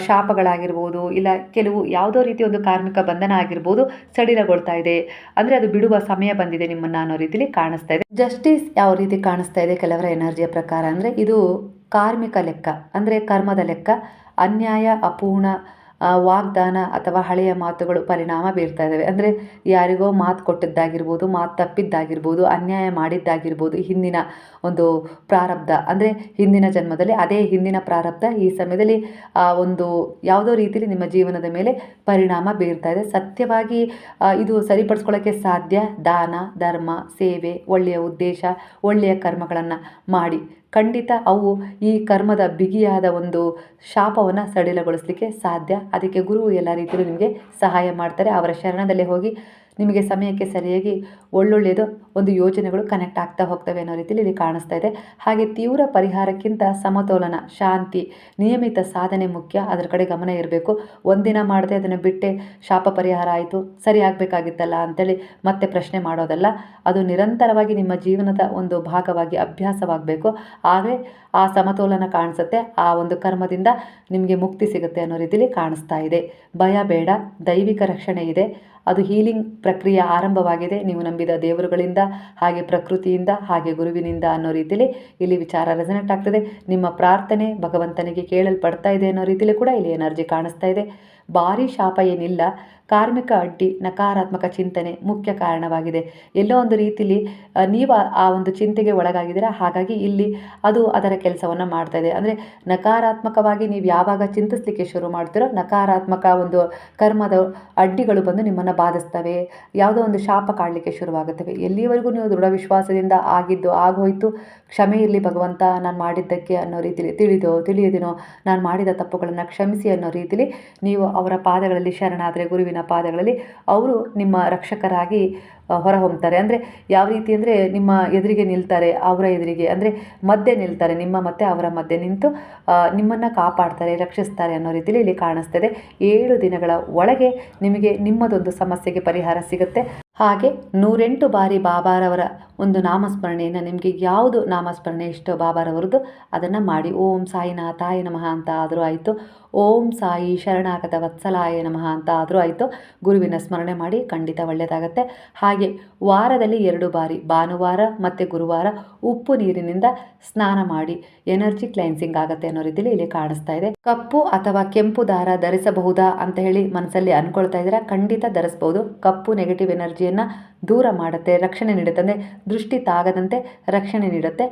ಶಾಪಗಳಾಗಿರ್ಬೋದು ಇಲ್ಲ ಕೆಲವು ಯಾವುದೋ ರೀತಿಯ ಒಂದು ಕಾರ್ಮಿಕ ಬಂಧನ ಆಗಿರ್ಬೋದು ಸಡಿಲಗೊಳ್ತಾ ಇದೆ. ಅಂದರೆ ಅದು ಬಿಡುವ ಸಮಯ ಬಂದಿದೆ ನಿಮ್ಮನ್ನು ಅನ್ನೋ ರೀತಿಲಿ ಕಾಣಿಸ್ತಾ ಇದೆ. ಜಸ್ಟಿಸ್ ಯಾವ ರೀತಿ ಕಾಣಿಸ್ತಾ ಇದೆ ಕೆಲವರ ಎನರ್ಜಿಯ ಪ್ರಕಾರ ಅಂದರೆ ಇದು ಕಾರ್ಮಿಕ ಲೆಕ್ಕ, ಅಂದರೆ ಕರ್ಮದ ಲೆಕ್ಕ, ಅನ್ಯಾಯ, ಅಪೂರ್ಣ ವಾಗ್ದಾನ ಅಥವಾ ಹಳೆಯ ಮಾತುಗಳು ಪರಿಣಾಮ ಬೀರ್ತಾ ಇದ್ದಾವೆ. ಅಂದರೆ ಯಾರಿಗೋ ಮಾತು ಕೊಟ್ಟಿದ್ದಾಗಿರ್ಬೋದು, ಮಾತು ತಪ್ಪಿದ್ದಾಗಿರ್ಬೋದು, ಅನ್ಯಾಯ ಮಾಡಿದ್ದಾಗಿರ್ಬೋದು ಹಿಂದಿನ ಒಂದು ಪ್ರಾರಬ್ಧ. ಅಂದರೆ ಹಿಂದಿನ ಜನ್ಮದಲ್ಲಿ ಅದೇ ಹಿಂದಿನ ಪ್ರಾರಬ್ಧ ಈ ಸಮಯದಲ್ಲಿ, ಆ, ಒಂದು ಯಾವುದೋ ರೀತಿಯಲ್ಲಿ ನಿಮ್ಮ ಜೀವನದ ಮೇಲೆ ಪರಿಣಾಮ ಬೀರ್ತಾ ಇದೆ. ಸತ್ಯವಾಗಿ ಇದು ಸರಿಪಡಿಸ್ಕೊಳ್ಳೋಕ್ಕೆ ಸಾಧ್ಯ? ದಾನ, ಧರ್ಮ, ಸೇವೆ, ಒಳ್ಳೆಯ ಉದ್ದೇಶ, ಒಳ್ಳೆಯ ಕರ್ಮಗಳನ್ನು ಮಾಡಿ. ಖಂಡಿತ ಅವು ಈ ಕರ್ಮದ ಬಿಗಿಯಾದ ಒಂದು ಶಾಪವನ್ನು ಸಡಿಲಗೊಳಿಸಲಿಕ್ಕೆ ಸಾಧ್ಯ. ಅದಕ್ಕೆ ಗುರು ಎಲ್ಲ ರೀತಿಯಲ್ಲೂ ನಿಮಗೆ ಸಹಾಯ ಮಾಡ್ತಾರೆ. ಅವರ ಶರಣದಲ್ಲಿ ಹೋಗಿ ನಿಮಗೆ ಸಮಯಕ್ಕೆ ಸರಿಯಾಗಿ ಒಳ್ಳೊಳ್ಳೆಯದು ಒಂದು ಯೋಜನೆಗಳು ಕನೆಕ್ಟ್ ಆಗ್ತಾ ಹೋಗ್ತವೆ ಅನ್ನೋ ರೀತಿಯಲ್ಲಿ ಇಲ್ಲಿ ಕಾಣಿಸ್ತಾ ಇದೆ. ಹಾಗೆ ತೀವ್ರ ಪರಿಹಾರಕ್ಕಿಂತ ಸಮತೋಲನ, ಶಾಂತಿ, ನಿಯಮಿತ ಸಾಧನೆ ಮುಖ್ಯ. ಅದರ ಕಡೆ ಗಮನ ಇರಬೇಕು. ಒಂದಿನ ಮಾಡದೆ ಅದನ್ನು ಬಿಟ್ಟೆ ಶಾಪ ಪರಿಹಾರ ಆಯಿತು, ಸರಿ ಆಗಬೇಕಾಗಿತ್ತಲ್ಲ ಅಂತೇಳಿ ಮತ್ತೆ ಪ್ರಶ್ನೆ ಮಾಡೋದಲ್ಲ. ಅದು ನಿರಂತರವಾಗಿ ನಿಮ್ಮ ಜೀವನದ ಒಂದು ಭಾಗವಾಗಿ ಅಭ್ಯಾಸವಾಗಬೇಕು. ಆಗಲೇ ಆ ಸಮತೋಲನ ಕಾಣಿಸುತ್ತೆ. ಆ ಒಂದು ಕರ್ಮದಿಂದ ನಿಮಗೆ ಮುಕ್ತಿ ಸಿಗುತ್ತೆ ಅನ್ನೋ ರೀತಿಯಲ್ಲಿ ಕಾಣಿಸ್ತಾ ಇದೆ. ಭಯ ಬೇಡ, ದೈವಿಕ ರಕ್ಷಣೆ ಇದೆ. ಅದು ಹೀಲಿಂಗ್ ಪ್ರಕ್ರಿಯೆ ಆರಂಭವಾಗಿದೆ. ನೀವು ನಂಬಿದ ದೇವರುಗಳಿಂದ, ಹಾಗೆ ಪ್ರಕೃತಿಯಿಂದ, ಹಾಗೆ ಗುರುವಿನಿಂದ ಅನ್ನೋ ರೀತಿಯಲ್ಲಿ ಇಲ್ಲಿ ವಿಚಾರ ರೆಸನೆಕ್ಟ್ ಆಗ್ತದೆ. ನಿಮ್ಮ ಪ್ರಾರ್ಥನೆ ಭಗವಂತನಿಗೆ ಕೇಳಲ್ಪಡ್ತಾ ಇದೆ ಅನ್ನೋ ರೀತಿಯಲ್ಲಿ ಕೂಡ ಇಲ್ಲಿ ಎನರ್ಜಿ ಕಾಣಿಸ್ತಾ ಇದೆ. ಭಾರಿ ಶಾಪ ಏನಿಲ್ಲ. ಕಾರ್ಮಿಕ ಅಡ್ಡಿ, ನಕಾರಾತ್ಮಕ ಚಿಂತನೆ ಮುಖ್ಯ ಕಾರಣವಾಗಿದೆ. ಎಲ್ಲೋ ಒಂದು ರೀತಿಲಿ ನೀವು ಆ ಒಂದು ಚಿಂತೆಗೆ ಒಳಗಾಗಿದ್ದೀರಾ? ಹಾಗಾಗಿ ಇಲ್ಲಿ ಅದು ಅದರ ಕೆಲಸವನ್ನು ಮಾಡ್ತಾ ಇದೆ. ಅಂದರೆ ನಕಾರಾತ್ಮಕವಾಗಿ ನೀವು ಯಾವಾಗ ಚಿಂತಿಸ್ಲಿಕ್ಕೆ ಶುರು ಮಾಡ್ತೀರೋ, ನಕಾರಾತ್ಮಕ ಒಂದು ಕರ್ಮದ ಅಡ್ಡಿಗಳು ಬಂದು ನಿಮ್ಮನ್ನು ಬಾಧಿಸ್ತವೆ. ಯಾವುದೋ ಒಂದು ಶಾಪ ಕಾಡಲಿಕ್ಕೆ ಶುರುವಾಗುತ್ತವೆ. ಎಲ್ಲಿವರೆಗೂ ನೀವು ದೃಢ ವಿಶ್ವಾಸದಿಂದ ಆಗಿದ್ದು, ಆಗೋಯ್ತು ಕ್ಷಮೆ ಇರಲಿ ಭಗವಂತ, ನಾನು ಮಾಡಿದ್ದಕ್ಕೆ ಅನ್ನೋ ರೀತಿಲಿ ತಿಳಿದೋ, ತಿಳಿಯದೇನೋ, ನಾನು ಮಾಡಿದ ತಪ್ಪುಗಳನ್ನು ಕ್ಷಮಿಸಿ ಅನ್ನೋ ರೀತಿಲಿ ನೀವು ಅವರ ಪಾದಗಳಲ್ಲಿ ಶರಣಾದರೆ, ಗುರುವಿನ ಪಾದಗಳಲ್ಲಿ ಅವರು ನಿಮ್ಮ ರಕ್ಷಕರಾಗಿ ಹೊರಹೊಮ್ತಾರೆ. ಅಂದರೆ ಯಾವ ರೀತಿ ಅಂದರೆ ನಿಮ್ಮ ಎದುರಿಗೆ ನಿಲ್ತಾರೆ ಅವರ ಎದುರಿಗೆ, ಅಂದರೆ ಮಧ್ಯೆ ನಿಲ್ತಾರೆ, ನಿಮ್ಮ ಮತ್ತು ಅವರ ಮಧ್ಯೆ ನಿಂತು ನಿಮ್ಮನ್ನು ಕಾಪಾಡ್ತಾರೆ, ರಕ್ಷಿಸ್ತಾರೆ ಅನ್ನೋ ರೀತಿಯಲ್ಲಿ ಇಲ್ಲಿ ಕಾಣಿಸ್ತದೆ. ಏಳು ದಿನಗಳ ಒಳಗೆ ನಿಮಗೆ ನಿಮ್ಮದೊಂದು ಸಮಸ್ಯೆಗೆ ಪರಿಹಾರ ಸಿಗುತ್ತೆ. ಹಾಗೆ ನೂರೆಂಟು ಬಾರಿ ಬಾಬಾರವರ ಒಂದು ನಾಮಸ್ಮರಣೆಯನ್ನು, ನಿಮಗೆ ಯಾವುದು ನಾಮಸ್ಮರಣೆ ಇಷ್ಟೋ ಬಾಬಾರವರದ್ದು ಅದನ್ನು ಮಾಡಿ. ಓಂ ಸಾಯಿನಾಥಾಯ ನಮಃ ಅಂತ ಆದರೂ ಆಯಿತು. ಓಂ ಸಾಯಿ ಶರಣಾಗತ ವತ್ಸಲಾಯ ನಮಃ ಅಂತ ಆದರೂ ಆಯಿತು. ಗುರುವಿನ ಸ್ಮರಣೆ ಮಾಡಿ ಖಂಡಿತ ಒಳ್ಳೆಯದಾಗತ್ತೆ ಹಾಗೆ ವಾರದಲ್ಲಿ ಎರಡು ಬಾರಿ ಭಾನುವಾರ ಮತ್ತು ಗುರುವಾರ ಉಪ್ಪು ನೀರಿನಿಂದ ಸ್ನಾನ ಮಾಡಿ ಎನರ್ಜಿ ಕ್ಲೈನ್ಸಿಂಗ್ ಆಗುತ್ತೆ ಅನ್ನೋ ರೀತಿಯಲ್ಲಿ ಇಲ್ಲಿ ಕಾಣಿಸ್ತಾ ಇದೆ. ಕಪ್ಪು ಅಥವಾ ಕೆಂಪು ದಾರ ಧರಿಸಬಹುದಾ ಅಂತ ಹೇಳಿ ಮನಸ್ಸಲ್ಲಿ ಅನ್ಕೊಳ್ತಾ ಇದ್ದೀರಾ? ಖಂಡಿತ ಧರಿಸ್ಬೋದು. ಕಪ್ಪು ನೆಗೆಟಿವ್ ಎನರ್ಜಿಯನ್ನು ದೂರ ಮಾಡುತ್ತೆ, ರಕ್ಷಣೆ ನೀಡುತ್ತೆ ದೃಷ್ಟಿ ತಾಗದಂತೆ ರಕ್ಷಣೆ ನೀಡುತ್ತೆ.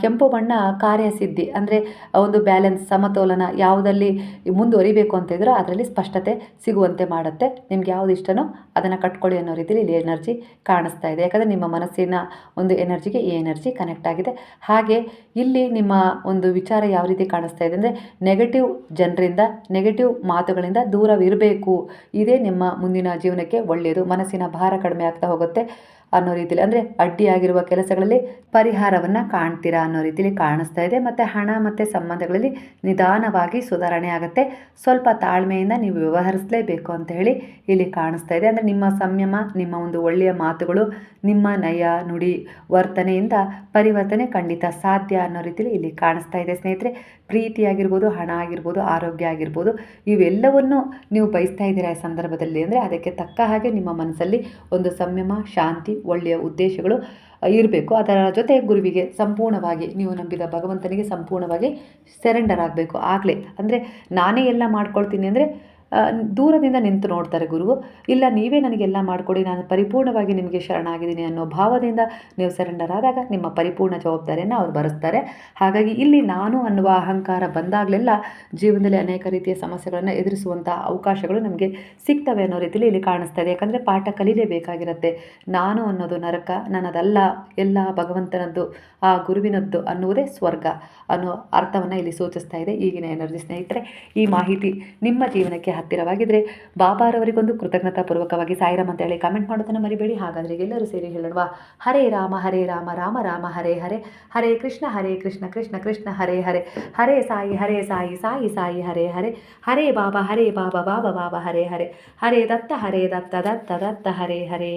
ಕೆಂಪು ಬಣ್ಣ ಕಾರ್ಯಸಿದ್ಧಿ, ಅಂದರೆ ಒಂದು ಬ್ಯಾಲೆನ್ಸ್ ಸಮತೋಲನ, ಯಾವುದಲ್ಲಿ ಮುಂದುವರಿಬೇಕು ಅಂತ ಇದ್ದರೂ ಅದರಲ್ಲಿ ಸ್ಪಷ್ಟತೆ ಸಿಗುವಂತೆ ಮಾಡುತ್ತೆ. ನಿಮ್ಗೆ ಯಾವುದು ಇಷ್ಟನೋ ಅದನ್ನು ಕಟ್ಕೊಳ್ಳಿ ಅನ್ನೋ ರೀತಿಯಲ್ಲಿ ಇಲ್ಲಿ ಎನರ್ಜಿ ಕಾಣಿಸ್ತಾ ಇದೆ. ಯಾಕಂದರೆ ನಿಮ್ಮ ಮನಸ್ಸಿನ ಒಂದು ಎನರ್ಜಿಗೆ ಈ ಎನರ್ಜಿ ಕನೆಕ್ಟ್ ಆಗಿದೆ. ಹಾಗೆ ಇಲ್ಲಿ ನಿಮ್ಮ ಒಂದು ವಿಚಾರ ಯಾವ ರೀತಿ ಕಾಣಿಸ್ತಾ ಇದೆ ಅಂದರೆ ನೆಗೆಟಿವ್ ಜನರಿಂದ ನೆಗೆಟಿವ್ ಮಾತುಗಳಿಂದ ದೂರವಿರಬೇಕು. ಇದೇ ನಿಮ್ಮ ಮುಂದಿನ ಜೀವನಕ್ಕೆ ಒಳ್ಳೆಯದು. ಮನಸ್ಸಿನ ಭಾರ ಕಡಿಮೆ ಆಗ್ತಾ ಹೋಗುತ್ತೆ. ಅನ್ನೋ ರೀತಿಯಲ್ಲಿ ಅಂದರೆ ಅಡ್ಡಿಯಾಗಿರುವ ಕೆಲಸಗಳಲ್ಲಿ ಪರಿಹಾರವನ್ನು ಕಾಣ್ತೀರಾ ಅನ್ನೋ ರೀತಿಯಲ್ಲಿ ಕಾಣಿಸ್ತಾ ಇದೆ. ಮತ್ತು ಹಣ ಮತ್ತು ಸಂಬಂಧಗಳಲ್ಲಿ ನಿಧಾನವಾಗಿ ಸುಧಾರಣೆ ಆಗುತ್ತೆ. ಸ್ವಲ್ಪ ತಾಳ್ಮೆಯಿಂದ ನೀವು ವ್ಯವಹರಿಸಲೇಬೇಕು ಅಂತ ಹೇಳಿ ಇಲ್ಲಿ ಕಾಣಿಸ್ತಾ ಇದೆ. ಅಂದರೆ ನಿಮ್ಮ ಸಂಯಮ, ನಿಮ್ಮ ಒಂದು ಒಳ್ಳೆಯ ಮಾತುಗಳು, ನಿಮ್ಮ ನಯ, ನುಡಿ ವರ್ತನೆಯಿಂದ ಪರಿವರ್ತನೆ ಖಂಡಿತ ಸಾಧ್ಯ ಅನ್ನೋ ರೀತಿಯಲ್ಲಿ ಇಲ್ಲಿ ಕಾಣಿಸ್ತಾ ಇದೆ ಸ್ನೇಹಿತರೆ. ಪ್ರೀತಿ ಆಗಿರ್ಬೋದು ಹಣ ಆಗಿರ್ಬೋದು, ಆರೋಗ್ಯ ಆಗಿರ್ಬೋದು, ಇವೆಲ್ಲವನ್ನು ನೀವು ಬಯಸ್ತಾ ಇದ್ದೀರಾ ಈ ಸಂದರ್ಭದಲ್ಲಿ ಅಂದರೆ ಅದಕ್ಕೆ ತಕ್ಕ ಹಾಗೆ ನಿಮ್ಮ ಮನಸ್ಸಲ್ಲಿ ಒಂದು ಸಂಯಮ, ಶಾಂತಿ, ಒಳ್ಳೆಯ ಉದ್ದೇಶಗಳು ಇರಬೇಕು. ಅದರ ಜೊತೆ ಗುರುವಿಗೆ ಸಂಪೂರ್ಣವಾಗಿ, ನೀವು ನಂಬಿದ ಭಗವಂತನಿಗೆ ಸಂಪೂರ್ಣವಾಗಿ ಸೆರೆಂಡರ್ ಆಗಬೇಕು ಆಗಲೇ. ಅಂದರೆ ನಾನೇ ಎಲ್ಲ ಮಾಡ್ಕೊಳ್ತೀನಿ ಅಂದರೆ ದೂರದಿಂದ ನಿಂತು ನೋಡ್ತಾರೆ ಗುರು ಇಲ್ಲ, ನೀವೇ ನನಗೆಲ್ಲ ಮಾಡಿಕೊಡಿ, ನಾನು ಪರಿಪೂರ್ಣವಾಗಿ ನಿಮಗೆ ಶರಣಾಗಿದ್ದೀನಿ ಅನ್ನೋ ಭಾವದಿಂದ ನೀವು ಸರೆಂಡರ್ ಆದಾಗ ನಿಮ್ಮ ಪರಿಪೂರ್ಣ ಜವಾಬ್ದಾರಿಯನ್ನು ಅವ್ರು ಬರೆಸ್ತಾರೆ ಹಾಗಾಗಿ ಇಲ್ಲಿ ನಾನು ಅನ್ನುವ ಅಹಂಕಾರ ಬಂದಾಗಲೆಲ್ಲ ಜೀವನದಲ್ಲಿ ಅನೇಕ ರೀತಿಯ ಸಮಸ್ಯೆಗಳನ್ನು ಎದುರಿಸುವಂಥ ಅವಕಾಶಗಳು ನಮಗೆ ಸಿಗ್ತವೆ ಅನ್ನೋ ರೀತಿಯಲ್ಲಿ ಇಲ್ಲಿ ಕಾಣಿಸ್ತಾ ಇದೆ ಯಾಕಂದರೆ ಪಾಠ ಕಲೀಲೇಬೇಕಾಗಿರುತ್ತೆ ನಾನು ಅನ್ನೋದು ನರಕ, ನನ್ನದಲ್ಲ ಎಲ್ಲ ಭಗವಂತನದ್ದು, ಆ ಗುರುವಿನದ್ದು ಅನ್ನುವುದೇ ಸ್ವರ್ಗ ಅನ್ನೋ ಅರ್ಥವನ್ನು ಇಲ್ಲಿ ಸೂಚಿಸ್ತಾ ಇದೆ. ಈಗಿನ ಎನರ್ಜಿ ಸ್ನೇಹಿತರೆ, ಈ ಮಾಹಿತಿ ನಿಮ್ಮ ಜೀವನಕ್ಕೆ ಹತ್ತಿರವಾಗಿದ್ದರೆ ಬಾಬಾರವರಿಗೊಂದು ಕೃತಜ್ಞತಾಪೂರ್ವಕವಾಗಿ ಸಾಯಿರಾಮ್ ಅಂತ ಹೇಳಿ ಕಮೆಂಟ್ ಮಾಡೋದನ್ನು ಮರಿಬೇಡಿ. ಹಾಗಾದರೆ ಎಲ್ಲರೂ ಸೇರಿ ಹೇಳುವ ಹರೇ ರಾಮ ಹರೇ ರಾಮ ರಾಮ ರಾಮ, ಹರೇ ಹರೇ ಹರೇ ಕೃಷ್ಣ ಹರೇ ಕೃಷ್ಣ ಕೃಷ್ಣ ಕೃಷ್ಣ, ಹರೇ ಹರೇ ಹರೇ ಸಾಯಿ ಹರೇ ಸಾಯಿ ಸಾಯಿ ಸಾಯಿ, ಹರೇ ಹರೇ ಹರೇ ಬಾಬಾ ಹರೇ ಬಾಬಾ ಬಾಬಾ ಬಾಬಾ, ಹರೇ ಹರೇ ಹರೇ ದತ್ತ ಹರೇ ದತ್ತ ದತ್ತ ದತ್ತ, ಹರೇ ಹರೇ.